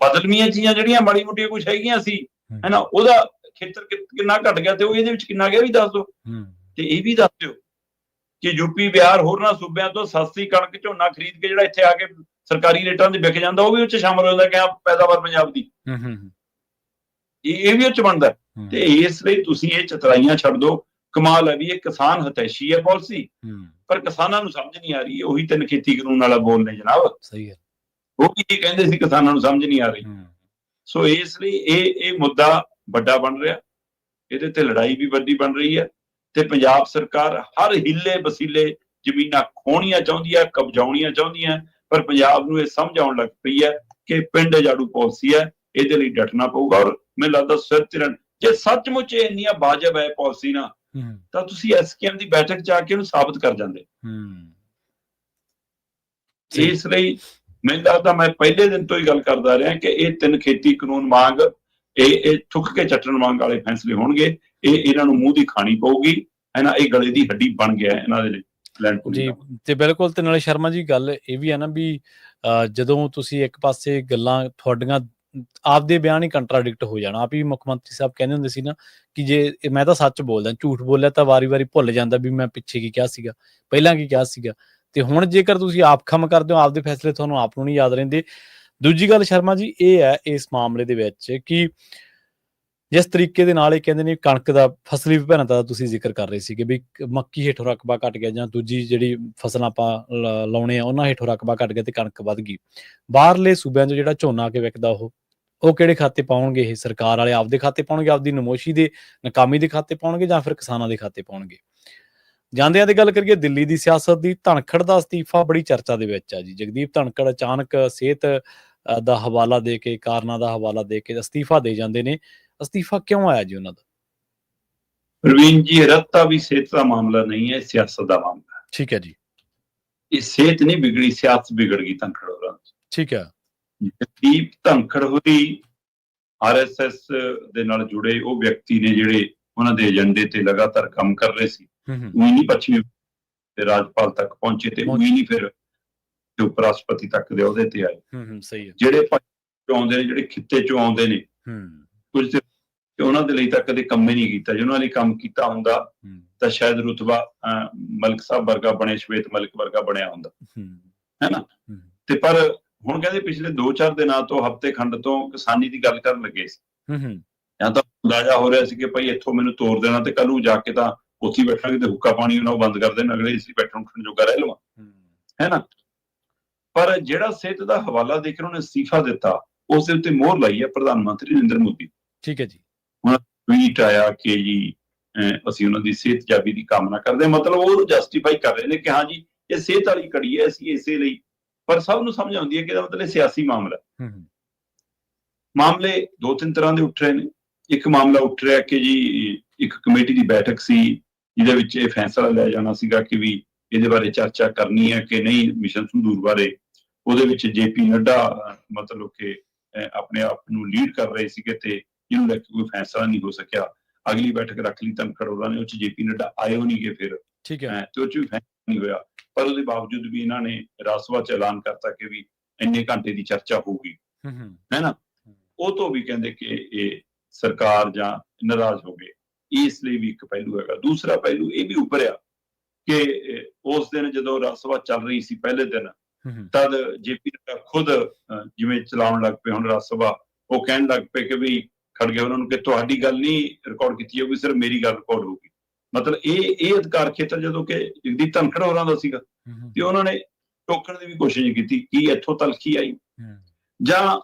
ਬਦਲਵੀਆਂ ਚੀਜ਼ਾਂ ਜਿਹੜੀਆਂ ਮਾੜੀ ਮੋਟੀਆਂ ਕੁਝ ਹੈਗੀਆਂ ਸੀ ਹੈਨਾ ਉਹਦਾ ਖੇਤਰ ਕਿੰਨਾ ਘਟ ਗਿਆ ਤੇ ਉਹ ਇਹਦੇ ਵਿੱਚ ਕਿੰਨਾ ਗਿਆ ਵੀ ਦੱਸ ਦਿਓ। ਤੇ ਇਹ ਵੀ ਦੱਸ ਦਿਓ ਕਿ ਯੂਪੀ ਬਿਹਾਰ ਹੋਰਨਾਂ ਸੂਬਿਆਂ ਤੋਂ ਸਸਤੀ ਕਣਕ ਝੋਨਾ ਖਰੀਦ ਕੇ ਜਿਹੜਾ ਇੱਥੇ ਆ ਕੇ ਸਰਕਾਰੀ ਰੇਟਾਂ ਤੇ ਵਿਕ ਜਾਂਦਾ ਉਹ ਵੀ ਉੱਚ ਸ਼ਾਮਲ ਹੋ ਜਾਂਦਾ ਕਿ ਆ ਪੈਦਾਵਾਰ ਪੰਜਾਬ ਦੀ। ਹੂੰ ਹੂੰ ਹੂੰ, ਇਹ ਵੀ ਉੱਚ ਬਣਦਾ। ਤੇ ਇਸ ਲਈ ਤੁਸੀਂ ਇਹ ਚਤਰਾਈਆਂ ਛੱਡ ਦਿਓ। ਕਮਾਲ ਹੈ ਵੀ ਇਹ ਕਿਸਾਨ ਹਤੈਸ਼ੀ ਹੈ ਪਾਲਿਸੀ। ਪਰ ਕਿਸਾਨਾਂ ਨੂੰ ਸਮਝ ਨਹੀਂ ਆ ਰਹੀ ਉਹੀ ਤਿੰਨ ਖੇਤੀ ਕਾਨੂੰਨ ਵਾਲਾ ਬੋਲ ਨੇ ਜਨਾਬ। ਸਹੀ ਹੈ ਉਹ ਵੀ ਕਹਿੰਦੇ ਸੀ ਕਿਸਾਨਾਂ ਨੂੰ ਸਮਝ ਨਹੀਂ ਆ ਰਹੀ। ਸੋ ਇਸ ਲਈ ਇਹ ਇਹ ਮੁੱਦਾ ਵੱਡਾ ਬਣ ਰਿਹਾ। ਇਹਦੇ ਤੇ ਲੜਾਈ ਵੀ ਵੱਡੀ ਬਣ ਰਹੀ ਹੈ ਤੇ ਪੰਜਾਬ ਸਰਕਾਰ ਹਰ ਹਿੱਲੇ ਵਸੀਲੇ ਜ਼ਮੀਨਾਂ ਖੋਣੀਆਂ ਚਾਹੁੰਦੀ ਹੈ ਕਬਜ਼ਾਉਣੀਆਂ ਚਾਹੁੰਦੀਆਂ ਪਰ ਪੰਜਾਬ ਨੂੰ ਇਹ ਸਮਝ ਆਉਣ ਲੱਗ ਪਈ ਹੈ ਕਿ ਪਿੰਡ ਜਾੜੂ ਪਾਲਿਸੀ ਹੈ ਇਹਦੇ ਲਈ ਡਟਣਾ ਪਊਗਾ। ਔਰ ਮੈਨੂੰ ਲੱਗਦਾ ਸਿਰ ਤਿਰਨ ਜੇ ਸੱਚਮੁੱਚ ਇਹ ਇੰਨੀਆਂ ਵਾਜਬ ਹੈ ਪਾਲਿਸੀ ਨਾ ਹੂੰ। ਤਾਂ ਤੁਸੀਂ ਐਸਕੇਐਮ ਦੀ ਬੈਠਕ ਜਾ ਕੇ ਉਹਨੂੰ ਸਾਬਤ ਕਰ ਜਾਂਦੇ। ਹੂੰ। ਇਸ ਲਈ ਮੈਨੂੰ ਲੱਗਦਾ ਮੈਂ ਪਹਿਲੇ ਦਿਨ ਤੋਂ ਹੀ ਗੱਲ ਕਰਦਾ ਰਿਹਾ ਕਿ ਇਹ ਤਿੰਨ ਖੇਤੀ ਕਾਨੂੰਨ ਮੰਗ ਇਹ ਇਹ ਥੁੱਕ ਕੇ ਚੱਟਣ ਮੰਗ ਵਾਲੇ ਫੈਸਲੇ ਹੋਣਗੇ। ਇਹ ਇਹਨਾਂ ਨੂੰ ਮੂੰਹ ਦੀ ਖਾਣੀ ਪਊਗੀ। ਹੈ ਨਾ ਇਹ ਗਲੇ ਦੀ ਹੱਡੀ ਬਣ ਗਿਆ ਇਹਨਾਂ ਦੇ ਲਈ ਲੈਂਡ ਜੀ ਤੇ ਬਿਲਕੁਲ ਤੇ ਨਾਲੇ ਸ਼ਰਮਾ ਜੀ ਗੱਲ ਇਹ ਵੀ ਹੈ ਨਾ ਵੀ ਜਦੋਂ ਤੁਸੀਂ ਇੱਕ ਪਾਸੇ ਗੱਲਾਂ ਤੁਹਾਡੀਆਂ ਆਪਦੇ ਬਿਆਨ ਹੀ ਕੰਟਰਾਡਿਕਟ ਹੋ ਜਾਣਾ। ਆਪ ਹੀ ਮੁੱਖ ਮੰਤਰੀ ਸਾਹਿਬ ਕਹਿੰਦੇ ਹੁੰਦੇ ਸੀ ਨਾ ਕਿ ਜੇ ਮੈਂ ਤਾਂ ਸੱਚ ਬੋਲਦਾ ਝੂਠ ਬੋਲਿਆ ਤਾਂ ਵਾਰੀ-ਵਾਰੀ ਭੁੱਲ ਜਾਂਦਾ ਵੀ ਮੈਂ ਪਿੱਛੇ ਕੀ ਕਿਹਾ ਸੀਗਾ ਪਹਿਲਾਂ ਕੀ ਕਿਹਾ ਸੀਗਾ। ਤੇ ਹੁਣ ਜੇਕਰ ਤੁਸੀਂ ਆਪ ਖਮ ਕਰਦੇ ਹੋ ਆਪਦੇ ਫੈਸਲੇ ਤੁਹਾਨੂੰ ਆਪ ਨੂੰ ਨਹੀਂ ਯਾਦ ਰਹਿੰਦੇ ਦੂਜੀ ਗੱਲ ਸ਼ਰਮਾ ਜੀ, ਇਹ ਹੈ ਇਸ ਮਾਮਲੇ ਦੇ ਵਿੱਚ ਕਿ ਜਿਸ ਤਰੀਕੇ ਦੇ ਨਾਲ ਇਹ ਕਹਿੰਦੇ ਨੇ ਕਣਕ ਦਾ, ਫਸਲੀ ਵਿਭਿੰਨਤਾ ਦਾ ਤੁਸੀਂ ਜ਼ਿਕਰ ਕਰ ਰਹੇ ਸੀਗੇ ਵੀ ਮੱਕੀ ਹੇਠੋਂ ਰਕਬਾ ਘਟ ਗਿਆ ਜਾਂ ਦੂਜੀ ਜਿਹੜੀ ਫਸਲਾਂ ਆਪਾਂ ਲਾਉਣੇ ਆ, ਉਹਨਾਂ ਹੇਠੋਂ ਰਕਬਾ ਘਟ ਗਿਆ ਤੇ ਕਣਕ ਵੱਧ ਗਈ। ਬਾਹਰਲੇ ਸੂਬਿਆਂ 'ਚ ਜਿਹੜਾ ਝੋਨਾ ਕੇ ਵਿਕਦਾ ਉਹ ਉਹ ਕਿਹੜੇ ਖਾਤੇ ਪਾਉਣਗੇ? ਇਹ ਸਰਕਾਰ ਵਾਲੇ ਆਪਦੇ ਖਾਤੇ ਪਾਉਣਗੇ, ਆਪਦੀ ਨਮੋਸ਼ੀ ਦੇ, ਨਕਾਮੀ ਦੇ ਖਾਤੇ ਪਾਉਣਗੇ ਜਾਂ ਫਿਰ ਕਿਸਾਨਾਂ ਦੇ ਖਾਤੇ ਪਾਉਣਗੇ? ਜਾਂਦਿਆਂ ਦੀ ਗੱਲ ਕਰੀਏ ਦਿੱਲੀ ਦੀ ਸਿਆਸਤ ਦੀ ਧਨਖੜ ਦਾ ਅਸਤੀਫਾ ਬੜੀ ਚਰਚਾ ਦੇ ਵਿੱਚ ਆ ਜੀ। ਜਗਦੀਪ ਧਨਖੜ ਅਚਾਨਕ ਸਿਹਤ ਦਾ ਹਵਾਲਾ ਦੇ ਕੇ ਕਾਰਨਾਂ ਦਾ ਹਵਾਲਾ ਦੇ ਕੇ ਅਸਤੀਫਾ ਦੇ ਜਾਂਦੇ ਨੇ। ਅਸਤੀਫਾ ਕਿਉਂ ਆਇਆ ਜੀ ਉਹਨਾਂ ਦਾ? ਪ੍ਰਵੀਨ ਜੀ ਰੱਤਾ ਵੀ ਸਿਹਤ ਦਾ ਮਾਮਲਾ ਨਹੀਂ ਹੈ ਸਿਆਸਤ ਦਾ ਮਾਮਲਾ ਠੀਕ ਹੈ ਜੀ। ਇਹ ਸਿਹਤ ਨਹੀਂ ਵਿਗੜੀ ਸਿਆਸਤ ਵਿਗੜ ਗਈ ਧਨਖੜ ਹੋਰਾਂ ਠੀਕ ਹੈ। ਦੀਪ ਧਨਖੜ ਹੋਰੀ ਆਰਐਸਐਸ ਦੇ ਨਾਲ ਜੁੜੇ ਉਹ ਵਿਅਕਤੀ ਨੇ ਜਿਹੜੇ ਉਹਨਾਂ ਦੇ ਏਜੰਡੇ ਤੇ ਲਗਾਤਾਰ ਕੰਮ ਕਰ ਰਹੇ ਸੀ। ਉਹੀ ਨਹੀਂ ਪੱਛਮੀ ਤੇ ਰਾਜਪਾਲ ਤੱਕ ਪਹੁੰਚੇ ਤੇ ਉਹੀ ਨਹੀਂ ਫਿਰ ਤੇ ਉਪ ਰਾਸ਼ਟਰਪਤੀ ਤੱਕ ਦੇ ਉਹਦੇ ਤੇ ਆਏ। ਹੂੰ ਹੂੰ ਸਹੀ ਹੈ। ਜਿਹੜੇ ਚੋਂ ਆਉਂਦੇ ਨੇ ਜਿਹੜੇ ਖਿੱਤੇ ਚੋਂ ਆਉਂਦੇ ਨੇ ਹੂੰ। ਕੁਝ ਤੇ ਉਹਨਾਂ ਦੇ ਲਈ ਤਾਂ ਕਦੇ ਕੰਮ ਹੀ ਨਹੀਂ ਕੀਤਾ। ਜੇ ਉਹਨਾਂ ਲਈ ਕੰਮ ਕੀਤਾ ਹੁੰਦਾ ਤਾਂ ਸ਼ਾਇਦ ਰੁਤਬਾ ਮਲਕ ਸਾਹਿਬ ਵਰਗਾ ਬਣੇ ਸ਼ਵੇਤ ਮਲਿਕ ਵਰਗਾ ਬਣਿਆ ਹੁੰਦਾ। ਹੂੰ। ਨਾ? ਤੇ ਪਰ ਹੁਣ ਕਹਿੰਦੇ ਪਿਛਲੇ 2-4 ਦਿਨਾਂ ਤੋਂ ਹਫ਼ਤੇ ਖੰਡ ਤੋਂ ਕਿਸਾਨੀ ਦੀ ਗੱਲ ਕਰਨ ਲੱਗੇ ਸੀ। ਹੂੰ ਹੂੰ। ਜਾਂ ਤਾਂ ਅੰਦਾਜ਼ਾ ਹੋ ਰਿਹਾ ਸੀ ਕਿ ਭਾਈ ਇੱਥੋਂ ਮੈਨੂੰ ਤੋੜ ਦੇਣਾ ਤੇ ਕੱਲ ਜਾ ਕੇ ਤਾਂ ਉੱਥੇ ਬੈਠਾਂਗੇ ਤੇ ਹੁੱਕਾ ਪਾਣੀ ਉਹਨਾਂ ਨੂੰ ਬੰਦ ਕਰ ਦੇਣ ਅਗਲੇ ਇਸੇ ਬੈਠਣ ਉੱਠਣ ਜੋਗਾ ਰਹਿ ਲਵਾਂ। ਹੂੰ। ਨਾ? ਪਰ ਜਿਹੜਾ ਸਿਹਤ ਦਾ ਹਵਾਲਾ ਦੇ ਕੇ ਉਹਨੇ ਅਸਤੀਫਾ ਦਿੱਤਾ ਉਸ ਦੇ ਉੱਤੇ ਮੋਹਰ ਲਾਈ ਹੈ ਪ੍ਰਧਾਨ ਮੰਤਰੀ ਨਰਿੰਦਰ ਮੋਦੀ। ਠੀਕ ਹੈ ਜੀ। ਟਵੀਟ ਆਇਆ ਕਿ ਜੀ ਅਸੀਂ ਉਹਨਾਂ ਦੀ ਸਿਹਤ ਜਾਬੀ ਦੀ ਕਾਮਨਾ ਕਰਦੇ ਹਾਂ। ਮਤਲਬ ਉਹ ਜਸਟੀਫਾਈ ਕਰ ਰਹੇ ਨੇ ਕਿ ਹਾਂ ਜੀ ਇਹ ਸਿਹਤ ਵਾਲੀ ਕੜੀ ਹੈ ਅਸੀਂ ਇਸੇ ਲਈ। ਪਰ ਸਭ ਨੂੰ ਸਮਝ ਆਉਂਦੀ ਹੈ ਕਿ ਇਹਦਾ ਮਤਲਬ ਸਿਆਸੀ ਮਾਮਲਾ ਹੈ। ਹੂੰ ਹੂੰ। ਮਾਮਲੇ ਦੋ ਤਿੰਨ ਤਰ੍ਹਾਂ ਦੇ ਉੱਠ ਰਹੇ ਨੇ। ਇੱਕ ਮਾਮਲਾ ਉੱਠ ਰਿਹਾ ਕਿ ਜੀ ਇੱਕ ਕਮੇਟੀ ਦੀ ਬੈਠਕ ਸੀ ਜਿਹਦੇ ਵਿੱਚ ਇਹ ਫੈਸਲਾ ਲਿਆ ਜਾਣਾ ਸੀਗਾ ਕਿ ਵੀ ਇਹਦੇ ਬਾਰੇ ਚਰਚਾ ਕਰਨੀ ਹੈ ਕਿ ਨਹੀਂ ਮਿਸ਼ਨ ਸੰਦੂਰ ਬਾਰੇ। ਉਹਦੇ ਵਿੱਚ ਜੇਪੀ ਨੱਡਾ ਮਤਲਬ ਕਿ ਆਪਣੇ ਆਪ ਨੂੰ ਲੀਡ ਕਰ ਰਹੇ ਸੀਗੇ ਤੇ ਜਿਹਨੂੰ ਲੈ ਕੇ ਕੋਈ ਫੈਸਲਾ ਨਹੀਂ ਹੋ ਸਕਿਆ। ਅਗਲੀ ਬੈਠਕ ਰੱਖ ਲਈ ਧਨਖੜ ਉਹਨਾਂ ਨੇ ਉਹ ਚ ਜੇਪੀ ਨੱਡਾ ਆਇਓ ਨਹੀਂ ਗਏ ਫਿਰ। ਠੀਕ ਹੈ। ਤੇ ਉਹ ਚ ਵੀ ਫੈਸਲਾ ਨਹੀਂ ਹੋਇਆ। ਪਰ ਉਹਦੇ ਬਾਵਜੂਦ ਵੀ ਇਹਨਾਂ ਨੇ ਰਾਜ ਸਭਾ ਚ ਐਲਾਨ ਕਰਤਾ ਕਿ ਵੀ ਇੰਨੇ ਘੰਟੇ ਦੀ ਚਰਚਾ ਹੋਊਗੀ। ਹੂੰ ਹੂੰ। ਹੈ ਨਾ ਉਹ ਤੋਂ ਵੀ ਕਹਿੰਦੇ ਕਿ ਇਹ ਸਰਕਾਰ ਜਾਂ ਨਾਰਾਜ਼ ਹੋ ਗਏ। ਇਸ ਲਈ ਵੀ ਇੱਕ ਪਹਿਲੂ ਹੈਗਾ। ਦੂਸਰਾ ਪਹਿਲੂ ਇਹ ਵੀ ਉੱਭਰਿਆ ਕਿ ਉਸ ਦਿਨ ਜਦੋਂ ਰਾਜ ਸਭਾ ਚੱਲ ਰਹੀ ਸੀ ਪਹਿਲੇ ਦਿਨ ਤਦ ਜੇਪੀ ਨੱਡਾ ਖੁਦ ਜਿਵੇਂ ਚਲਾਉਣ ਲੱਗ ਪਏ ਹੁਣ ਰਾਜ ਸਭਾ ਉਹ ਕਹਿਣ ਲੱਗ ਪਏ ਕਿ ਵੀ ਖੜ ਗਏ। ਉਹਨਾਂ ਨੂੰ ਕਿ ਤੁਹਾਡੀ ਗੱਲ ਨਹੀਂ ਰਿਕਾਰਡ ਕੀਤੀ ਜਾਊਗੀ ਸਿਰਫ ਮੇਰੀ ਗੱਲ ਰਿਕਾਰਡ ਹੋਊਗੀ। ਮਤਲਬ ਇਹ ਇਹ ਅਧਿਕਾਰ ਖੇਤਰ ਜਦੋਂ ਕਿ ਜਗਦੀਪ ਧਨਖੜ ਹੋਰਾਂ ਦਾ ਸੀਗਾ ਤੇ ਉਹਨਾਂ ਨੇ ਟੋਕਣ ਦੀ ਵੀ ਕੋਸ਼ਿਸ਼ ਕੀਤੀ ਕੀ ਇੱਥੋਂ ਤਲਖੀ ਆਈ। ਜਾਂ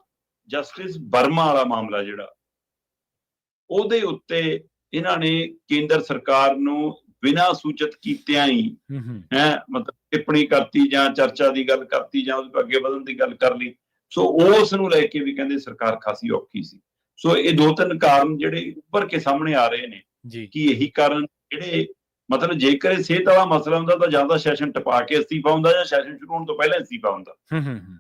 ਜਸਟਿਸ ਵਰਮਾ ਵਾਲਾ ਮਾਮਲਾ ਜਿਹੜਾ ਉਹਦੇ ਉੱਤੇ ਇਹਨਾਂ ਨੇ ਕੇਂਦਰ ਸਰਕਾਰ ਨੂੰ ਬਿਨਾਂ ਸੂਚਿਤ ਕੀਤਿਆਂ ਹੀ ਹੂੰ ਮਤਲਬ ਟਿੱਪਣੀ ਕਰਤੀ ਜਾਂ ਚਰਚਾ ਦੀ ਗੱਲ ਕਰਤੀ ਜਾਂ ਉਹਦੇ ਤੋਂ ਅੱਗੇ ਵਧਣ ਦੀ ਗੱਲ ਕਰ ਲਈ। ਸੋ ਉਸ ਨੂੰ ਲੈ ਕੇ ਵੀ ਕਹਿੰਦੇ ਸਰਕਾਰ ਖਾਸੀ ਔਖੀ ਸੀ। ਸੋ ਇਹ ਦੋ ਤਿੰਨ ਕਾਰਨ ਜਿਹੜੇ ਉੱਪਰ ਕੇ ਸਾਹਮਣੇ ਆ ਰਹੇ ਨੇ ਜੀ। ਕਿ ਇਹੀ ਕਾਰਨ ਜਿਹੜੇ ਮਤਲਬ ਜੇਕਰ ਇਹ ਸਿਹਤ ਵਾਲਾ ਮਸਲਾ ਹੁੰਦਾ ਤਾਂ ਜ਼ਿਆਦਾ ਸੈਸ਼ਨ ਟਪਾ ਕੇ ਅਸਤੀਫਾ ਹੁੰਦਾ ਜਾਂ ਸੈਸ਼ਨ ਸ਼ੁਰੂ ਹੋਣ ਤੋਂ ਪਹਿਲਾਂ ਅਸਤੀਫਾ ਹੁੰਦਾ। ਹੂੰ ਹੂੰ ਹੂੰ।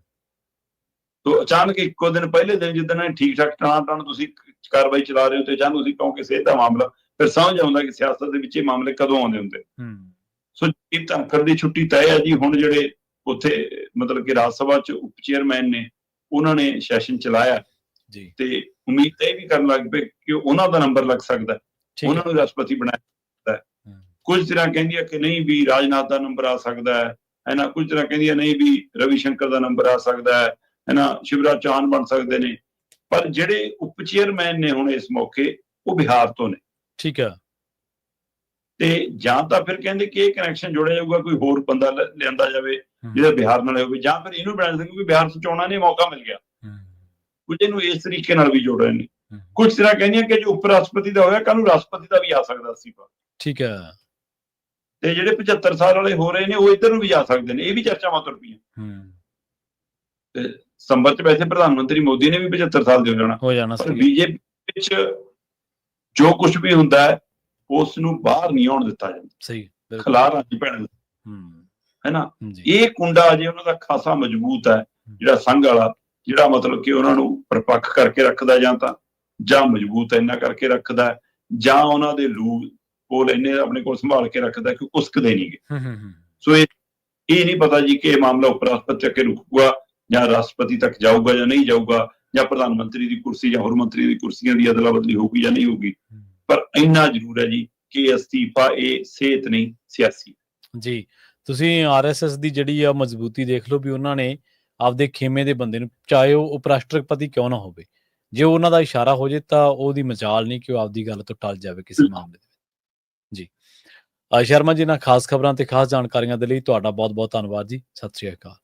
ਤੋ ਅਚਾਨਕ ਇੱਕੋ ਦਿਨ ਪਹਿਲੇ ਦਿਨ ਜਿੱਦਣ ਠੀਕ ਠਾਕ ਟਾਣਾ ਟਾਣ ਤੁਸੀਂ ਕਾਰਵਾਈ ਚਲਾ ਰਹੇ ਹੋ ਤੇ ਜਾਂ ਤੁਸੀਂ ਕਹੋ ਕਿ ਸਿਹਤ ਦਾ ਮਾਮਲਾ ਫਿਰ ਸਮਝ ਆਉਂਦਾ ਕਿ ਸਿਆਸਤ ਦੇ ਵਿੱਚ ਇਹ ਮਾਮਲੇ ਕਦੋਂ ਆਉਂਦੇ ਹੁੰਦੇ। ਹੂੰ। ਸੋ ਇਹ ਧਨਖੜ ਦੀ ਛੁੱਟੀ ਤੈਅ ਹੈ ਜੀ ਹੁਣ ਜਿਹੜੇ ਉੱਥੇ ਮਤਲਬ ਕਿ ਰਾਜ ਸਭਾ ਚ ਉਪ ਚੇਅਰਮੈਨ ਨੇ ਉਹਨਾਂ ਨੇ ਸੈਸ਼ਨ ਚਲਾਇਆ। ਜੀ। ਤੇ ਉਮੀਦ ਤਾਂ ਇਹ ਵੀ ਕਰਨ ਲੱਗ ਪਏ ਕਿ ਉਹਨਾਂ ਦਾ ਨੰਬਰ ਲੱਗ ਸਕਦਾ। ਹੈ। ਉਹਨਾਂ ਹੈ ਨੂੰ ਰਾਸ਼ਟਰਪਤੀ ਬਣਾਇਆ ਹੂੰ। ਕੁਝ ਤਰ੍ਹਾਂ ਕਹਿੰਦੀਆਂ ਕਿ ਨਹੀਂ ਵੀ ਰਾਜਨਾਥ ਦਾ ਨੰਬਰ ਆ ਸਕਦਾ ਹੈ। ਹੈ ਨਾ ਕੁਝ ਤਰ੍ਹਾਂ ਕਹਿੰਦੀਆਂ ਨਹੀਂ ਵੀ ਰਵੀ ਸ਼ੰਕਰ ਦਾ ਨੰਬਰ ਆ ਸਕਦਾ ਹੈ। ਹੈ ਨਾ ਸ਼ਿਵਰਾਜ ਚੌਹਾਨ ਬਣ ਸਕਦੇ ਨੇ। ਪਰ ਜਿਹੜੇ ਉਪ ਚੇਅਰਮੈਨ ਨੇ ਹੁਣ ਇਸ ਮੌਕੇ ਉਹ ਬਿਹਾਰ ਤੋਂ ਨੇ। ਠੀਕ ਹੈ ਤੇ ਜਾਂ ਤਾਂ ਫਿਰ ਕਹਿੰਦੇ ਕਿ ਇਹ ਕਨੈਕਸ਼ਨ ਜੋੜਿਆ ਜਾਊਗਾ ਕੋਈ ਹੋਰ ਬੰਦਾ ਲਿਆਂਦਾ ਜਾਵੇ ਜਿਹੜਾ ਬਿਹਾਰ ਨਾਲ ਹੋਵੇ ਜਾਂ ਫਿਰ ਇਹਨੂੰ ਬਣਾ ਸਕਦੇ ਕਿਉਂਕਿ ਬਿਹਾਰ ਤੋਂ ਚੋਣਾਂ ਨੇ ਮੌਕਾ ਮਿਲ ਗਿਆ। ਕੁਝ ਇਹਨੂੰ ਇਸ ਤਰੀਕੇ ਨਾਲ ਵੀ ਜੋੜ ਰਹੇ ਨੇ। ਕੁਝ ਤਰ੍ਹਾਂ ਕਹਿੰਦੀਆਂ ਕਿ ਜੋ ਉਪ ਰਾਸ਼ਟਰਪਤੀ ਦਾ ਹੋਇਆ ਕੱਲ ਨੂੰ ਰਾਸ਼ਟਰਪਤੀ ਦਾ ਵੀ ਆ ਸਕਦਾ ਸੀ। ਠੀਕ ਹੈ ਤੇ ਜਿਹੜੇ 75 ਸਾਲ ਵਾਲੇ ਹੋ ਰਹੇ ਨੇ ਉਹ ਇੱਧਰ ਨੂੰ ਵੀ ਜਾ ਸਕਦੇ ਨੇ। ਇਹ ਵੀ ਚਰਚਾਵਾਂ ਤੁਰ ਪਈਆਂ। ਹੂੰ। ਤੇ ਸਤੰਬਰ ਚ ਵੈਸੇ ਪ੍ਰਧਾਨ ਮੰਤਰੀ ਮੋਦੀ ਨੇ ਵੀ 75 ਸਾਲ ਦੇ ਹੋ ਜਾਣਾ। ਹੋ ਜਾਣਾ ਪਰ ਸੀ। ਬੀਜੇਪੀ ਵਿੱਚ ਜੋ ਕੁਝ ਵੀ ਹੁੰਦਾ ਹੈ ਉਸ ਨੂੰ ਬਾਹਰ ਨਹੀਂ ਆਉਣ ਦਿੱਤਾ ਜਾਂਦਾ। ਸਹੀ ਬਿਲਕੁਲ। ਖਲਾਰਾਂ ਚ ਪੈਣ ਹੂੰ। ਹੈ ਨਾ? ਜੀ। ਇਹ ਕੁੰਡਾ ਅਜੇ ਉਹਨਾਂ ਦਾ ਖਾਸਾ ਮਜ਼ਬੂਤ ਹੈ ਜਿਹੜਾ ਸੰਘ ਵਾਲਾ ਜਿਹੜਾ ਮਤਲਬ ਕਿ ਉਹਨਾਂ ਨੂੰ ਪਰਪੱਕ ਕਰਕੇ ਰੱਖਦਾ ਜਾਂ ਤਾਂ ਜਾਂ ਮਜ਼ਬੂਤ ਇੰਨਾ ਕਰਕੇ ਰੱਖਦਾ ਜਾਂ ਉਹਨਾਂ ਦੇ ਲੂ ਕੋਲ ਇੰਨੇ ਆਪਣੇ ਕੋਲ ਸੰਭਾਲ ਕੇ ਰੱਖਦਾ ਕਿ ਉਸਕਦੇ ਨਹੀਂਗੇ ਹੂੰ ਹੂੰ ਸੋ ਇਹ ਇਹ ਨਹੀਂ ਪਤਾ ਜੀ ਕਿ ਇਹ ਮਾਮਲਾ ਉਪ ਰਾਸ਼ਟਰਪਤੀ ਰੁਕੂਗਾ ਜਾਂ ਰਾਸ਼ਟਰਪਤੀ ਤੱਕ ਜਾਊਗਾ ਜਾਂ ਨਹੀਂ ਜਾਊਗਾ ਜਾਂ ਪ੍ਰਧਾਨ ਮੰਤਰੀ ਦੀ ਕੁਰਸੀ ਜਾਂ ਹੋਰ ਮੰਤਰੀ ਦੀ ਕੁਰਸੀਆਂ ਦੀ ਅਦਲਾ ਬਦਲੀ ਹੋਊਗੀ ਜਾਂ ਨਹੀਂ ਹੋਊਗੀ। ਪਰ ਇੰਨਾ ਜ਼ਰੂਰ ਹੈ ਜੀ ਕਿ ਅਸਤੀਫਾ ਇਹ ਸਿਹਤ ਨਹੀਂ ਸਿਆਸੀ। ਜੀ ਤੁਸੀਂ ਆਰਐਸਐਸ ਦੀ ਜਿਹੜੀ ਆ ਮਜ਼ਬੂਤੀ ਦੇਖ ਲਓ ਵੀ ਉਹਨਾਂ ਨੇ ਆਪਦੇ ਖੇਮੇ ਦੇ ਬੰਦੇ ਨੂੰ ਚਾਹੇ ਉਹ ਉਪ ਰਾਸ਼ਟਰਪਤੀ ਕਿਉਂ ਨਾ ਹੋਵੇ ਜੇ ਉਹਨਾਂ ਦਾ ਇਸ਼ਾਰਾ ਹੋ ਜੇ ਤਾਂ ਉਹਦੀ ਮਜਾਲ ਨਹੀਂ ਕਿ ਉਹ ਆਪਦੀ ਗੱਲ ਤੋਂ ਟਲ ਜਾਵੇ ਕਿਸੇ। ਮਾਮਲੇ ਦੇ ਜੀ। ਸ਼ਰਮਾ ਜੀ ਨਾਲ ਖਾਸ ਖਬਰਾਂ ਤੇ ਖਾਸ ਜਾਣਕਾਰੀਆਂ ਦੇ ਲਈ ਤੁਹਾਡਾ ਬਹੁਤ-ਬਹੁਤ ਧੰਨਵਾਦ ਜੀ। ਸਤਿ ਸ਼੍ਰੀ ਅਕਾਲ।